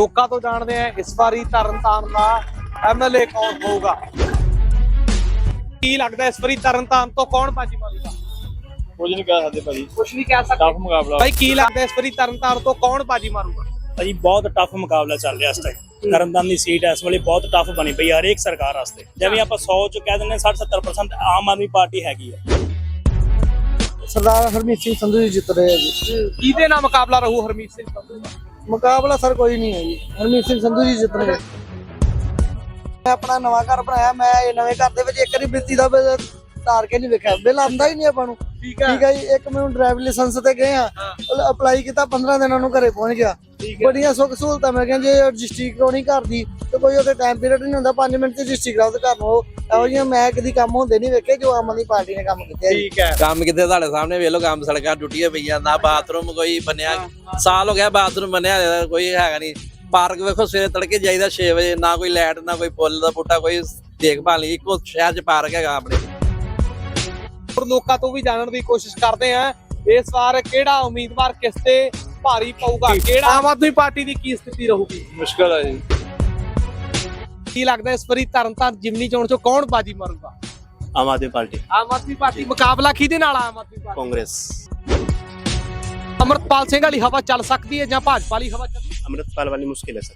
ਲੋਕਾਂ ਤੋਂ ਜਾਣਦੇ ਆ ਇਸ ਵਾਰੀ ਤਰਨਤਾਰਨ ਦਾ ਐਮਐਲਏ ਕੌਣ ਹੋਊਗਾ? ਕੀ ਲੱਗਦਾ ਇਸ ਵਾਰੀ ਤਰਨਤਾਰਨ ਤੋਂ ਕੌਣ ਬਾਜੀ ਮਾਰੂਗਾ? ਕੁਝ ਨਹੀਂ ਕਹਿ ਸਕਦੇ ਭਾਜੀ। ਕੁਝ ਨਹੀਂ ਕਹਿ ਟਫ ਸਕਦੇ ਮੁਕਾਬਲਾ। ਭਾਈ ਕੀ ਲੱਗਦਾ ਇਸ ਵਾਰੀ ਤਰਨਤਾਰਨ ਤੋਂ ਕੌਣ ਬਾਜੀ ਮਾਰੂਗਾ? ਭਾਜੀ ਬਹੁਤ ਟਫ ਮੁਕਾਬਲਾ ਚੱਲ ਰਿਹਾ ਇਸ ਟਾਈਮ ਤਰਨਤਾਰਨ ਦੀ ਸੀਟ ਇਸ ਵੇਲੇ ਬਹੁਤ ਟਫ ਬਣੀ ਪਈ ਹਰੇਕ ਸਰਕਾਰ ਵਾਸਤੇ। ਜਿਵੇਂ ਆਪਾਂ 100 ਚ ਕਹਿ ਦਿੰਦੇ 60 70% ਆਮ ਆਦਮੀ ਪਾਰਟੀ ਹੈਗੀ ਹੈ ਸਰਦਾਰ ਹਰਮੀਤ ਸਿੰਘ ਸੰਧੂ ਜੀ ਜਿੱਤ ਰਹੇ ਆ ਜੀ। ਕਿਹਦੇ ਨਾਲ ਮੁਕਾਬਲਾ ਰਹੂ ਹਰਮੀਤ ਸਿੰਘ ਸੰਧੂ ਦਾ ਮੁਕਾਬਲਾ ਸਰ ਕੋਈ ਨਹੀਂ ਹੈ ਜੀ। ਹਰਮੀਤ ਸਿੰਘ ਸੰਧੂ ਜੀ ਜਿੱਤਣਗੇ। ਮੈਂ ਆਪਣਾ ਨਵਾਂ ਘਰ ਬਣਾਇਆ, ਮੈਂ ਇਹ ਨਵੇਂ ਘਰ ਦੇ ਵਿੱਚ ਇੱਕ ਵਾਰੀ ਬਿਜਲੀ ਦਾ ਤਾਰ ਕੇ ਨਹੀਂ ਵੇਖਿਆ। ਬਿੱਲ ਆਉਂਦਾ ਹੀ ਨਹੀਂ ਆਪਾਂ ਨੂੰ। ਠੀਕ ਹੈ ਠੀਕ ਹੈ ਜੀ ਇੱਕ ਮੈਨੂੰ ਡਰਾਈਵਿੰਗ ਲਾਇਸੈਂਸ ਤੇ ਗਏ ਆ। ਅਪਲਾਈ ਕੀਤਾ 15 ਦਿਨਾਂ ਨੂੰ ਘਰੇ ਪਹੁੰਚ ਗਿਆ। ਬੜੀਆਂ ਸੁੱਖ ਸਹੂਲਤਾਂ ਮਿਲ ਗਈਆਂ। ਜੇ ਰਜਿਸਟਰੀ ਕਰਾਉਣੀ ਘਰ ਦੀ ਤੇ ਕੋਈ ਉਹਦੇ ਟਾਈਮ ਪੀਰੀਅਡ ਨਹੀਂ ਹੁੰਦਾ। 5 ਮਿੰਟ ਚ ਰਜਿਸਟਰੀ ਕਰਾਓ ਤੇ ਘਰ ਨੂੰ। ਇਹੋ ਜਿਹੀਆਂ ਮੈਂ ਕਦੀ ਕੰਮ ਹੁੰਦੇ ਨਹੀਂ ਵੇਖੇ ਜੋ ਆਮ ਆਦਮੀ ਪਾਰਟੀ ਨੇ ਕੰਮ ਕੀਤੇ ਠੀਕ ਹੈ ਕੰਮ ਕਿਤੇ ਤੁਹਾਡੇ ਸਾਹਮਣੇ ਵੇਖ ਲਓ ਕੰਮ ਸੜਕਾਂ ਟੁੱਟੀਆਂ ਪਈਆਂ ਨਾ ਬਾਥਰੂਮ ਕੋਈ ਬਣਿਆ। ਸਾਲ ਹੋ ਗਿਆ ਬਾਥਰੂਮ ਬਣਿਆ ਕੋਈ ਹੈਗਾ ਨਹੀਂ। ਪਾਰਕ ਵੇਖੋ ਸਵੇਰੇ ਤੜਕੇ ਜਾਈਦਾ 6 ਵਜੇ ਨਾ ਕੋਈ ਲਾਈਟ ਨਾ ਕੋਈ ਪੁੱਲ ਦਾ ਬੂਟਾ ਕੋਈ ਦੇਖਭਾਲ ਨਹੀਂ। ਇੱਕੋ ਸ਼ਹਿਰ 'ਚ ਪਾਰਕ ਹੈਗਾ ਆਪਣੇ। ਹੋਰ ਲੋਕਾਂ ਤੋਂ ਵੀ ਜਾਣਨ ਦੀ ਕੋਸ਼ਿਸ਼ ਕਰਦੇ ਆ। ਇਸ ਵਾਰ ਕਿਹੜਾ ਉਮੀਦਵਾਰ ਕਿਸ ਤੇ ਭਾਰੀ ਪਊਗਾ? ਕਿਹੜਾ ਆਮ ਆਦਮੀ ਪਾਰਟੀ ਦੀ ਕੀ ਸਥਿਤੀ ਰਹੂਗੀ? ਮੁਸ਼ਕਲ ਹੈ ਜੀ। ਕੀ ਲੱਗਦਾ ਇਸ ਵਾਰੀ ਤਰਨਤਾਰਨ ਜਿਮਨੀ ਚੋਣ ਚੋਂ ਕੌਣ ਬਾਜੀ ਮਾਰੂਗਾ? ਆਮ ਆਦਮੀ ਪਾਰਟੀ। ਆਮ ਆਦਮੀ ਪਾਰਟੀ ਮੁਕਾਬਲਾ ਕਿਹਦੇ ਨਾਲ ਆ? ਆਮ ਆਦਮੀ ਪਾਰਟੀ। ਕਾਂਗਰਸ। ਅਮਰਤਪਾਲ ਸਿੰਘ ਵਾਲੀ ਹਵਾ ਚੱਲ ਸਕਦੀ ਹੈ ਜਾਂ ਭਾਜਪਾ ਵਾਲੀ ਹਵਾ ਚੱਲ ਅੰਮ੍ਰਿਤਪਾਲ ਵਾਲੀ ਮੁਸ਼ਕਿਲ ਹੈ ਸਰ।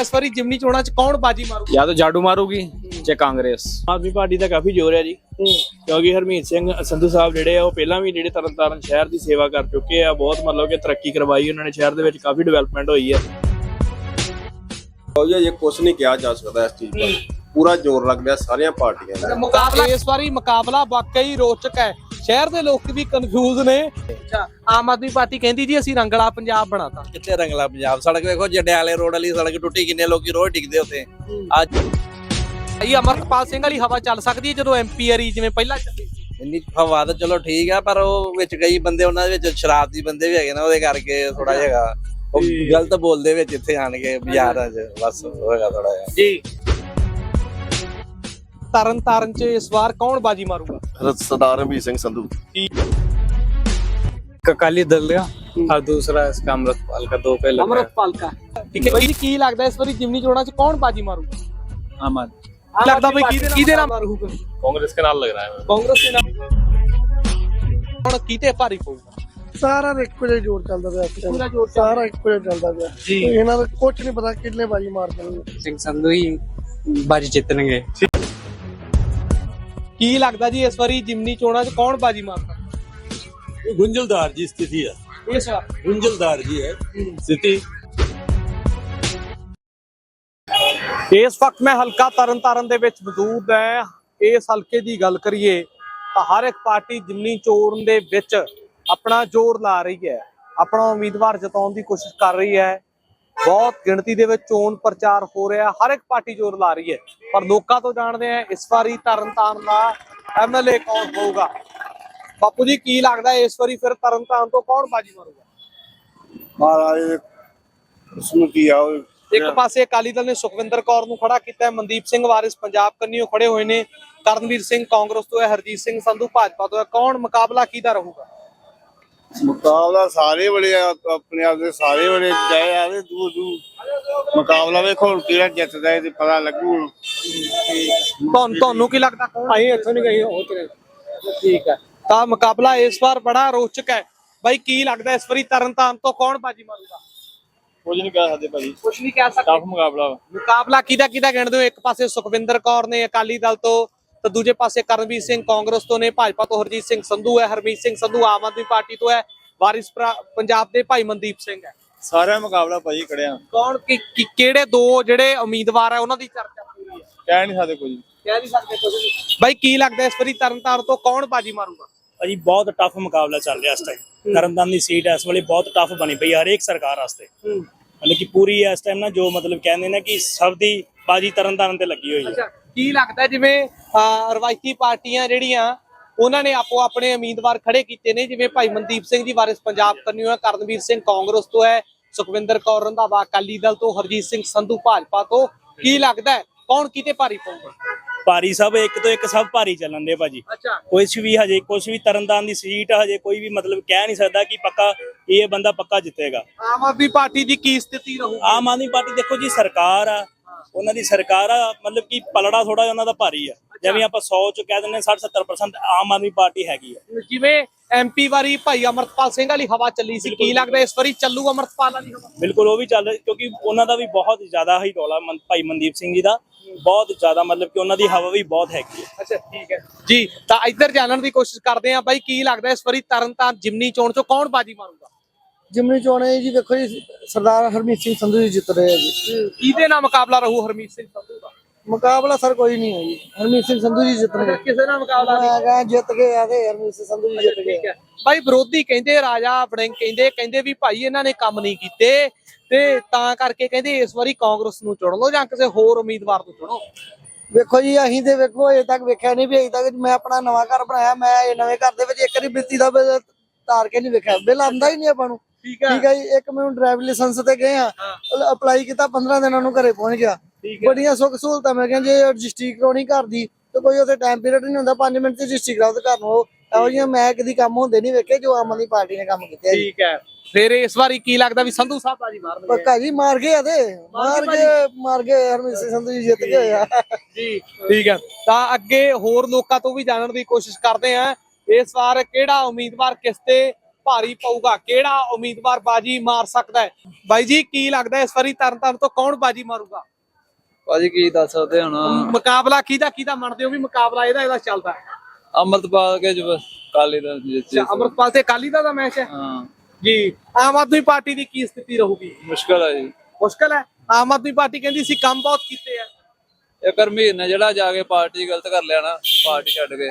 ਇਸ ਵਾਰੀ ਜਿਮਨੀ ਚੋਣਾਂ 'ਚ ਕੌਣ ਬਾਜੀ ਮਾਰੂਗਾ? ਜਾਂ ਤਾਂ ਜਾਡੂ ਮਾਰੂਗੀ। ਜਾਂ ਕਾਂਗਰਸ। ਆਦਮੀ ਪਾਰਟੀ ਦਾ ਕਾਫੀ ਜ਼ੋਰ ਹੈ ਜੀ। ਕਿਉਂਕਿ ਹਰਮੀਤ ਸਿੰਘ ਸੰਧੂ ਸਾਹਿਬ ਜਿਹੜੇ ਆ ਉਹ ਪਹਿਲਾਂ ਵੀ ਜਿਹੜੇ ਤਰਨਤਾਰਨ ਸ਼ਹਿਰ ਦੀ ਸੇਵਾ ਕਰ ਚੁੱਕੇ ਆ ਬਹੁਤ ਮਤਲਬ ਕਿ ਤਰੱਕੀ ਕਰਵਾਈ ਉਹਨਾਂ ਨੇ ਸ਼ਹਿਰ ਦੇ ਵਿੱਚ ਕਾਫੀ ਡਿਵੈਲਪਮੈਂਟ ਹੋਈ ਹੈ। ਉਹ ਜੇ ਕੁਝ ਨਹੀਂ ਕਿਹਾ ਜਾ ਸਕਦਾ ਇਸ ਚੀਜ਼ ਪਰ ਪੂਰਾ ਜ਼ੋਰ ਲੱਗ ਰਿਹਾ ਸਾਰੀਆਂ ਪਾਰਟੀਆਂ ਦਾ। ਮੁਕਾਬਲਾ ਇਸ ਵਾਰੀ ਮੁਕਾਬਲਾ ਵਾਕਈ ਰੋਚਕ ਹੈ। ਸ਼ਹਿਰ ਦੇ ਲੋਕ ਵੀ ਕਨਫਿਊਜ਼ ਨੇ। ਅੱਛਾ ਆਮ ਆਦਮੀ ਪਾਰਟੀ ਕਹਿੰਦੀ ਜੀ ਅਸੀਂ ਰੰਗਲਾ ਪੰਜਾਬ ਬਣਾਤਾ। ਕਿੱਥੇ ਰੰਗਲਾ ਪੰਜਾਬ? ਸੜਕ ਵੇਖੋ ਜੰਡਿਆਲੇ ਰੋਡ ਵਾਲੀ ਸੜਕ ਟੁੱਟੀ ਕਿੰਨੇ ਲੋਕੀ ਰੋਜ਼ ਡਿੱਗਦੇ ਉੱਥੇ। ਅੱਜ ਇਹ ਅਮਰਤਪਾਲ ਸਿੰਘ ਵਾਲੀ ਹਵਾ ਚੱਲ ਸਕਦੀ ਹੈ ਜਦੋਂ ਐਮਪੀ ਆਰੀ ਜਿਵੇਂ ਪਹਿਲਾਂ ਚੱਲੀ ਸੀ ਇੰਨੀ ਹਵਾ ਤਾਂ ਚਲੋ ਠੀਕ ਆ ਪਰ ਉਹ ਵਿੱਚ ਕਈ ਬੰਦੇ ਉਹਨਾਂ ਦੇ ਵਿੱਚ ਸ਼ਰਾਬ ਦੀ ਬੰਦੇ ਵੀ ਹੈਗੇ ਨੇ ਉਹਦੇ ਕਰਕੇ ਥੋੜਾ ਜਿਹਾ ਉਹ ਗਲਤ ਬੋਲਦੇ ਵਿੱਚ ਇੱਥੇ ਆਣ ਕੇ ਬਾਜ਼ਾਰਾਂ 'ਚ ਬਸ ਹੋਏਗਾ ਥੋੜਾ ਜਿਹਾ ਜੀ ਤਰਨ ਤਾਰਨ ਚ ਇਸ ਵਾਰ ਕੌਣ ਬਾਜੀ ਮਾਰੂਗਾ ਸਰਦਾਰ ਰਣਵੀਰ ਸਿੰਘ ਸੰਧੂ ਅਕਾਲੀ ਦਲ ਦਾ और दूसरा इसका अमृतपाल का दो पे लग रहा ਅਮਰਤਪਾਲ ਕਾ ਠੀਕ ਹੈ ਜੀ ਕੀ ਲੱਗਦਾ ਇਸ ਵਾਰੀ ਜਿਮਨੀ ਚੋਣਾਂ ਚ ਕੌਣ ਬਾਜੀ ਮਾਰੂਗਾ है आम आदमी ਲੱਗਦਾ ਬਈ ਕਿਹਦੇ ਕਿਹਦੇ ਨਾਲ? ਕਾਂਗਰਸ ਕੇ ਨਾਲ ਲੱਗ ਰਿਹਾ ਹੈ। ਕਾਂਗਰਸ ਦੇ ਨਾਲ। ਹੁਣ ਕਿਤੇ ਭਾਰੀ ਪਊਗਾ? ਸਾਰਾ ਇੱਕੋ ਜਿਹਾ ਜੋਰ ਚੱਲਦਾ ਪਿਆ ਪੂਰਾ ਜੋਰ ਸਾਰਾ ਇੱਕੋ ਜਿਹਾ ਚੱਲਦਾ ਪਿਆ। ਜੀ। ਇਹਨਾਂ ਦਾ ਕੁਝ ਨਹੀਂ ਪਤਾ ਕਿੰਨੇ ਬਾਜੀ ਮਾਰ ਦੇਣਗੇ। ਸਿੰਘ ਸੰਧੂ ਹੀ ਬਾਜੀ ਜਿੱਤਣਗੇ। ਕੀ ਲੱਗਦਾ ਜੀ ਇਸ ਵਾਰੀ ਜਿਮਨੀ ਚੋਣਾਂ 'ਚ ਕੌਣ ਬਾਜੀ ਮਾਰਦਾ? ਗੁੰਝਲਦਾਰ ਜੀ ਸਥਿਤੀ ਆ। ਇਹ ਸਾ ਗੁੰਝਲਦਾਰ ਜੀ ਹੈ। ਸਥਿਤੀ ਇਸ ਵਕਤ ਮੈਂ ਹਲਕਾ ਤਰਨਤਾਰਨ ਦੇ ਵਿੱਚ ਮੌਜੂਦ ਹਾਂ। ਇਸ ਹਲਕੇ ਦੀ ਗੱਲ ਕਰੀਏ ਤਾਂ ਹਰ ਇੱਕ ਪਾਰਟੀ ਜਿਮਨੀ ਚੋਣ ਦੇ ਵਿੱਚ ਆਪਣਾ ਜ਼ੋਰ ਲਾ ਰਹੀ ਹੈ, ਆਪਣਾ ਉਮੀਦਵਾਰ ਜਿਤਾਉਣ ਦੀ ਕੋਸ਼ਿਸ਼ ਕਰ ਰਹੀ ਹੈ। ਬਹੁਤ ਗਿਣਤੀ ਦੇ ਵਿੱਚ ਚੋਣ ਪ੍ਰਚਾਰ ਹੋ ਰਿਹਾ, ਹਰ ਇੱਕ ਪਾਰਟੀ ਜ਼ੋਰ ਲਾ ਰਹੀ ਹੈ। ਪਰ ਲੋਕਾਂ ਤੋਂ ਜਾਣਦੇ ਆ ਇਸ ਵਾਰੀ ਤਰਨਤਾਰਨ ਦਾ ਐਮਐਲਏ ਕੌਣ ਹੋਊਗਾ? ਬਾਪੂ ਜੀ, ਕੀ ਲੱਗਦਾ ਇਸ ਵਾਰੀ ਫਿਰ ਤਰਨਤਾਰਨ ਤੋਂ ਕੌਣ ਬਾਜੀ ਮਾਰੂਗਾ? ਮਹਾਰਾਜ ਉਸ ਆ ਇੱਕ ਪਾਸੇ ਅਕਾਲੀ ਦਲ ਨੇ ਸੁਖਵਿੰਦਰ ਕੌਰ ਨੂੰ ਖੜਾ ਕੀਤਾ ਹੈ ਮਨਦੀਪ ਸਿੰਘ ਵਾਰਿਸ ਪੰਜਾਬ ਕੰਨਿਓ ਖੜੇ ਹੋਏ ਨੇ ਕਰਨਵੀਰ ਸਿੰਘ ਕਾਂਗਰਸ ਤੋਂ ਹੈ ਹਰਜੀਤ ਸਿੰਘ ਸੰਧੂ ਭਾਜਪਾ ਤੋਂ ਹੈ ਕੌਣ ਮੁਕਾਬਲਾ ਕਿਹਦਾ ਰਹੂਗਾ? ਮੁਕਾਬਲਾ ਸਾਰੇ ਬੜੇ ਆ, ਆਪਣੇ ਆਪ ਦੇ ਸਾਰੇ ਬੜੇ ਜਾਏ ਆ ਤੇ ਦੂਰ ਦੂਰ। ਮੁਕਾਬਲਾ ਵੇਖੋ ਹੁਣ ਕਿਹੜਾ ਜਿੱਤਦਾ ਹੈ ਤੇ ਪਤਾ ਲੱਗੂ ਹੁਣ। ਤੁਹਾਨੂੰ ਤੁਹਾਨੂੰ ਕੀ ਲੱਗਦਾ? ਕੌਣ ਅਸੀਂ ਇੱਥੋਂ ਨਹੀਂ ਗਏ ਉਹ ਤੇ ਠੀਕ ਹੈ ਤਾਂ ਮੁਕਾਬਲਾ ਇਸ ਵਾਰ ਬੜਾ ਰੋਚਕ ਹੈ। ਬਾਈ ਕੀ ਲੱਗਦਾ ਇਸ ਵਾਰੀ ਤਰਨਤਾਰਨ ਤੋਂ ਕੌਣ ਬਾਜੀ ਮਾਰੂਗਾ? ਕੁਝ ਨਹੀਂ ਕਹਿ ਸਕਦੇ ਭਾਜੀ। ਕੁਝ ਨਹੀਂ ਕਹਿ ਸਕਦੇ। ਟਫ ਮੁਕਾਬਲਾ ਵਾ। ਮੁਕਾਬਲਾ ਕਿਹਦਾ ਕਿਹਦਾ ਗਿਣਦੇ ਹੋ? ਇੱਕ ਪਾਸੇ ਸੁਖਵਿੰਦਰ ਕੌਰ ਨੇ ਅਕਾਲੀ ਦਲ ਤੋਂ ਤੇ ਦੂਜੇ ਪਾਸੇ ਕਰਨਵੀਰ ਸਿੰਘ ਕਾਂਗਰਸ ਤੋਂ ਨੇ। ਭਾਜਪਾ ਤੋਂ ਹਰਜੀਤ ਸਿੰਘ ਸੰਧੂ ਹੈ ਹਰਮੀਤ ਸਿੰਘ ਸੰਧੂ ਆਮ ਆਦਮੀ ਪਾਰਟੀ ਤੋਂ ਹੈ। ਵਾਰਿਸ ਭਰਾ- ਪੰਜਾਬ ਦੇ ਭਾਈ ਮਨਦੀਪ ਸਿੰਘ ਹੈ। ਸਾਰਾ ਮੁਕਾਬਲਾ ਭਾਜੀ ਕੜਿਆ ਕੌਣ ਕਿ- ਕਿ- ਕਿਹੜੇ ਦੋ ਜਿਹੜੇ ਉਮੀਦਵਾਰ ਹੈ ਉਹਨਾਂ ਦੀ ਚਰਚਾ ਪੂਰੀ ਹੈ। ਕਹਿ ਨਹੀਂ ਸਕਦੇ ਕੁਝ। ਕਹਿ ਨਹੀਂ ਸਕਦੇ ਕੁਝ ਵੀ। ਬਾਈ ਕੀ ਲੱਗਦਾ ਇਸ ਵਾਰੀ ਤਰਨਤਾਰਨ ਤੋਂ ਕੌਣ ਬਾਜੀ ਮਾਰੂਗਾ? ਭਾਜੀ ਬਹੁਤ ਟਫ ਮੁਕਾਬਲਾ ਚੱਲ ਰਿਹਾ ਇਸ ਟਾਈਮ ਤਰਨਤਾਰਨ ਦੀ ਸੀਟ ਇਸ ਵੇਲੇ ਬਹੁਤ ਟਫ ਬਣੀ ਪਈ ਹਰੇਕ ਸਰਕਾਰ ਵਾਸਤੇ। ਮਤਲਬ ਕਿ ਪੂਰੀ ਇਸ ਟਾਈਮ ਨਾ ਜੋ ਮਤਲਬ ਕਹਿੰਦੇ ਨੇ ਕਿ ਸਭ ਦੀ ਬਾਜੀ ਤਰਨਤਾਰਨ ਤੇ ਲੱਗੀ ਹੋਈ ਹੈ ਕੀ ਲੱਗਦਾ ਜਿਵੇਂ ਰਵਾਇਤੀ ਪਾਰਟੀਆਂ ਜਿਹੜੀਆਂ ਉਹਨਾਂ ਨੇ ਆਪੋ ਆਪਣੇ ਉਮੀਦਵਾਰ ਖੜੇ ਕੀਤੇ ਨੇ ਜਿਵੇਂ ਭਾਈ ਮਨਦੀਪ ਸਿੰਘ ਜੀ ਵਾਰਿਸ ਪੰਜਾਬ ਕੰਨਿਓ ਹੈ ਕਰਨਵੀਰ ਸਿੰਘ ਕਾਂਗਰਸ ਤੋਂ ਹੈ ਸੁਖਵਿੰਦਰ ਕੌਰ ਰੰਧਾਵਾ ਅਕਾਲੀ ਦਲ ਤੋਂ ਹਰਜੀਤ ਸਿੰਘ ਸੰਧੂ ਭਾਜਪਾ ਤੋਂ। ਕੀ ਲੱਗਦਾ ਕੌਣ ਕਿਤੇ ਭਾਰੀ ਪਊਗਾ ਭਾਰੀ ਸਭ ਇੱਕ ਤੋਂ ਇੱਕ ਸਭ ਭਾਰੀ ਚੱਲਣ ਦੇ ਭਾਜੀ। ਅੱਛਾ। ਕੁਛ ਵੀ ਹਜੇ ਕੁਛ ਵੀ ਤਰਨਤਾਰਨ ਦੀ ਸੀਟ ਹਜੇ ਕੋਈ ਵੀ ਮਤਲਬ ਕਹਿ ਨਹੀਂ ਸਕਦਾ ਕਿ ਪੱਕਾ ਇਹ ਬੰਦਾ ਪੱਕਾ ਜਿੱਤੇਗਾ। ਆਮ ਆਦਮੀ ਪਾਰਟੀ ਦੀ ਕੀ ਸਥਿਤੀ ਰਹੂ ਆਮ ਆਦਮੀ ਪਾਰਟੀ ਦੇਖੋ ਜੀ ਸਰਕਾਰ ਆ ਉਹਨਾਂ ਦੀ ਸਰਕਾਰ ਆ ਮਤਲਬ ਕਿ ਪਲੜਾ ਥੋੜਾ ਉਹਨਾਂ ਦਾ ਭਾਰੀ ਆ। ਜਿਵੇਂ ਆਪਾਂ 100 ਚ ਕਹਿ ਦਿੰਦੇ 60 70% ਆਮ ਆਦਮੀ ਪਾਰਟੀ ਹੈਗੀ ਆ। ਜਿਵੇਂ ਐਮਪੀ ਵਾਰੀ ਭਾਈ ਅਮਰਤਪਾਲ ਸਿੰਘ ਵਾਲੀ ਹਵਾ ਚੱਲੀ ਸੀ ਕੀ ਲੱਗਦਾ ਇਸ ਵਾਰੀ ਚੱਲੂ ਅਮਰਤਪਾਲ ਵਾਲੀ ਹਵਾ? ਬਿਲਕੁਲ ਉਹ ਵੀ ਚੱਲ ਕਿਉਂਕਿ ਉਹਨਾਂ ਦਾ ਵੀ ਬਹੁਤ ਜ਼ਿਆਦਾ ਹੀ ਰੌਲਾ ਭਾਈ ਮਨਦੀਪ ਸਿੰਘ ਜੀ ਦਾ। ਬਹੁਤ ਜ਼ਿਆਦਾ ਮਤਲਬ ਕਿ ਉਹਨਾਂ ਦੀ ਹਵਾ ਵੀ ਬਹੁਤ ਹੈਗੀ ਹੈ ਅੱਛਾ ਠੀਕ ਹੈ। ਜੀ ਤਾਂ ਇੱਧਰ ਜਾਣਨ ਦੀ ਕੋਸ਼ਿਸ਼ ਕਰਦੇ ਆ ਬਾਈ ਕੀ ਲੱਗਦਾ ਇਸ ਵਾਰੀ ਤਰਨਤਾਰਨ ਜਿਮਨੀ ਚੋਣ ਚੋਂ ਕੌਣ ਬਾਜੀ ਮਾਰੂਗਾ? ਜਿਮਨੀ ਚੋਣੇ ਜੀ ਵੇਖੋ ਜੀ ਸਰਦਾਰ ਹਰਮੀਤ ਸਿੰਘ ਸੰਧੂ ਜੀ ਜਿੱਤ ਰਹੇ ਆ ਜੀ। ਕਿਹਦੇ ਨਾਲ ਮੁਕਾਬਲਾ ਰਹੂ ਹਰਮੀਤ ਸਿੰਘ ਸੰਧੂ ਦਾ? ਮੁਕਾਬਲਾ ਸਰ ਕੋਈ ਨਹੀਂ ਹੈ ਜੀ। ਹਰਮੀਤ ਸਿੰਘ ਸੰਧੂ ਜੀ ਜਿੱਤ ਰਹੇ ਕਿਸੇ ਨਾਲ ਮੁਕਾਬਲਾ ਨਹੀਂ। ਕਹਾਂ ਜਿੱਤ ਗਏ ਆ ਤੇ ਹਰਮੀਤ ਸਿੰਘ ਸੰਧੂ ਜੀ ਜਿੱਤ ਗਏ ਹੈ। ਬਾਈ ਵਿਰੋਧੀ ਕਹਿੰਦੇ ਰਾਜਾ ਵੜਿੰਗ ਕਹਿੰਦੇ ਕਹਿੰਦੇ ਵੀ ਭਾਈ ਇਹਨਾਂ ਨੇ ਕੰਮ ਨਹੀਂ ਕੀਤੇ ਤੇ ਤਾਂ ਕਰਕੇ ਕਹਿੰਦੇ ਇਸ ਵਾਰੀ ਕਾਂਗਰਸ ਨੂੰ ਚੁਣ ਲਓ ਜਾਂ ਕਿਸੇ ਹੋਰ ਉਮੀਦਵਾਰ ਨੂੰ ਚੁਣੋ। ਵੇਖੋ ਜੀ ਅਸੀਂ ਤੇ ਵੇਖੋ ਅਜੇ ਤੱਕ ਵੇਖਿਆ ਨਹੀਂ ਵੀ ਅਜੇ ਤੱਕ ਮੈਂ ਆਪਣਾ ਨਵਾਂ ਘਰ ਬਣਾਇਆ ਮੈਂ ਇਹ ਨਵੇਂ ਘਰ ਦੇ ਵਿੱਚ ਇੱਕ ਵਾਰੀ ਬਿੱਤੀ ਦਾ ਤਾਰ ਕੇ ਨਹੀਂ ਵੇਖਿਆ। ਬਿੱਲ ਆਂਦਾ ਹੀ ਨਹੀਂ ਆਪਾਂ ਨੂੰ। ਠੀਕ ਠੀਕ ਹੈ ਜੀ ਇੱਕ ਮੈਨੂੰ ਡਰਾਈਵਰ ਲਾਇਸੈਂਸ ਤੇ ਗਏ ਆ ਅਪਲਾਈ ਕੀਤਾ 15 ਦਿਨਾਂ ਨੂੰ ਘਰੇ ਪਹੁੰਚ ਗਿਆ। ਬੜੀਆਂ ਸੁੱਖ ਸਹੂਲਤਾਂ ਮਿਲ ਗਈਆਂ ਜੇ ਰਜਿਸਟਰੀ ਕਰਾਉਣੀ ਘਰ ਦੀ ਤੇ ਕੋਈ ਉਹਦੇ ਟਾਈਮ ਪੀਰੀਅਡ ਨਹੀਂ ਹੁੰਦਾ 5 ਮਿੰਟ ਚ ਰਜਿਸਟਰੀ ਕਰਾਓ ਤੇ ਘਰ ਨੂੰ ਇਹੋ ਜਿਹੀਆਂ ਮੈਂ ਕਦੀ ਕੰਮ ਹੁੰਦੇ ਨਹੀਂ ਵੇਖੇ ਜੋ ਆਮ ਆਦਮੀ ਪਾਰਟੀ ਨੇ ਕੰਮ ਕੀਤੇ ਆ ਜੀ। ਠੀਕ ਹੈ ਫਿਰ ਇਸ ਵਾਰੀ ਕੀ ਲੱਗਦਾ ਵੀ ਸੰਧੂ ਸਾਹਿਬ ਬਾਜੀ ਮਾਰਨਗੇ ਪੱਕਾ ਜੀ ਮਾਰ ਗਏ ਆ ਤੇ। ਮਾਰ ਕੇ ਮਾਰ ਕੇ ਹਰਮੀਤ ਸਿੰਘ ਸੰਧੂ ਜੀ ਜਿੱਤ ਗਏ ਆ। ਜੀ ਠੀਕ ਹੈ ਤਾਂ ਅੱਗੇ ਹੋਰ ਲੋਕਾਂ ਤੋਂ ਵੀ ਜਾਣਨ ਦੀ ਕੋਸ਼ਿਸ਼ ਕਰਦੇ ਆ। ਇਸ ਵਾਰ ਕਿਹੜਾ ਉਮੀਦਵਾਰ ਕਿਸ ਤੇ ਭਾਰੀ ਪਊਗਾ। ਕਿਹੜਾ ਉਮੀਦਵਾਰ ਬਾਜੀ ਮਾਰ ਸਕਦਾ ਹੈ? ਬਾਈ ਜੀ ਕੀ ਲੱਗਦਾ ਇਸ ਵਾਰੀ ਤਰਨਤਾਰਨ ਤੋਂ ਕੌਣ ਬਾਜੀ ਮਾਰੂਗਾ? ਭਾਜੀ ਕੀ ਦੱਸ ਸਕਦੇ ਹੁਣ? ਮੁਕਾਬਲਾ ਕਿਹਦਾ ਕਿਹਦਾ ਮੰਨਦੇ ਹੋ ਵੀ ਮੁਕਾਬਲਾ ਇਹਦਾ ਇਹਦਾ ਚੱਲਦਾ ਅੰਮ੍ਰਿਤਪਾਲ ਕੇ ਜਬ ਕਾਲੀ ਦਾ ਅਮਰਪਾਲ ਤੇ ਅਕਾਲੀ ਦਾ ਦਾ ਮੈਚ ਹੈ? ਹਾਂ। ਜੀ ਆਮ ਆਦਮੀ ਪਾਰਟੀ ਦੀ ਕੀ ਸਥਿਤੀ ਰਹੂਗੀ? ਮੁਸ਼ਕਲ ਹੈ ਜੀ। ਮੁਸ਼ਕਲ ਹੈ? ਆਮ ਆਦਮੀ ਪਾਰਟੀ ਕਹਿੰਦੀ ਸੀ ਕੰਮ ਬਹੁਤ ਕੀਤੇ ਆ। ਇਹ ਕਰਮੀਰ ਨੇ ਜਿਹੜਾ ਜਾ ਕੇ ਪਾਰਟੀ ਗਲਤ ਕਰ ਲਿਆ ਨਾ ਪਾਰਟੀ ਛੱਡ ਕੇ।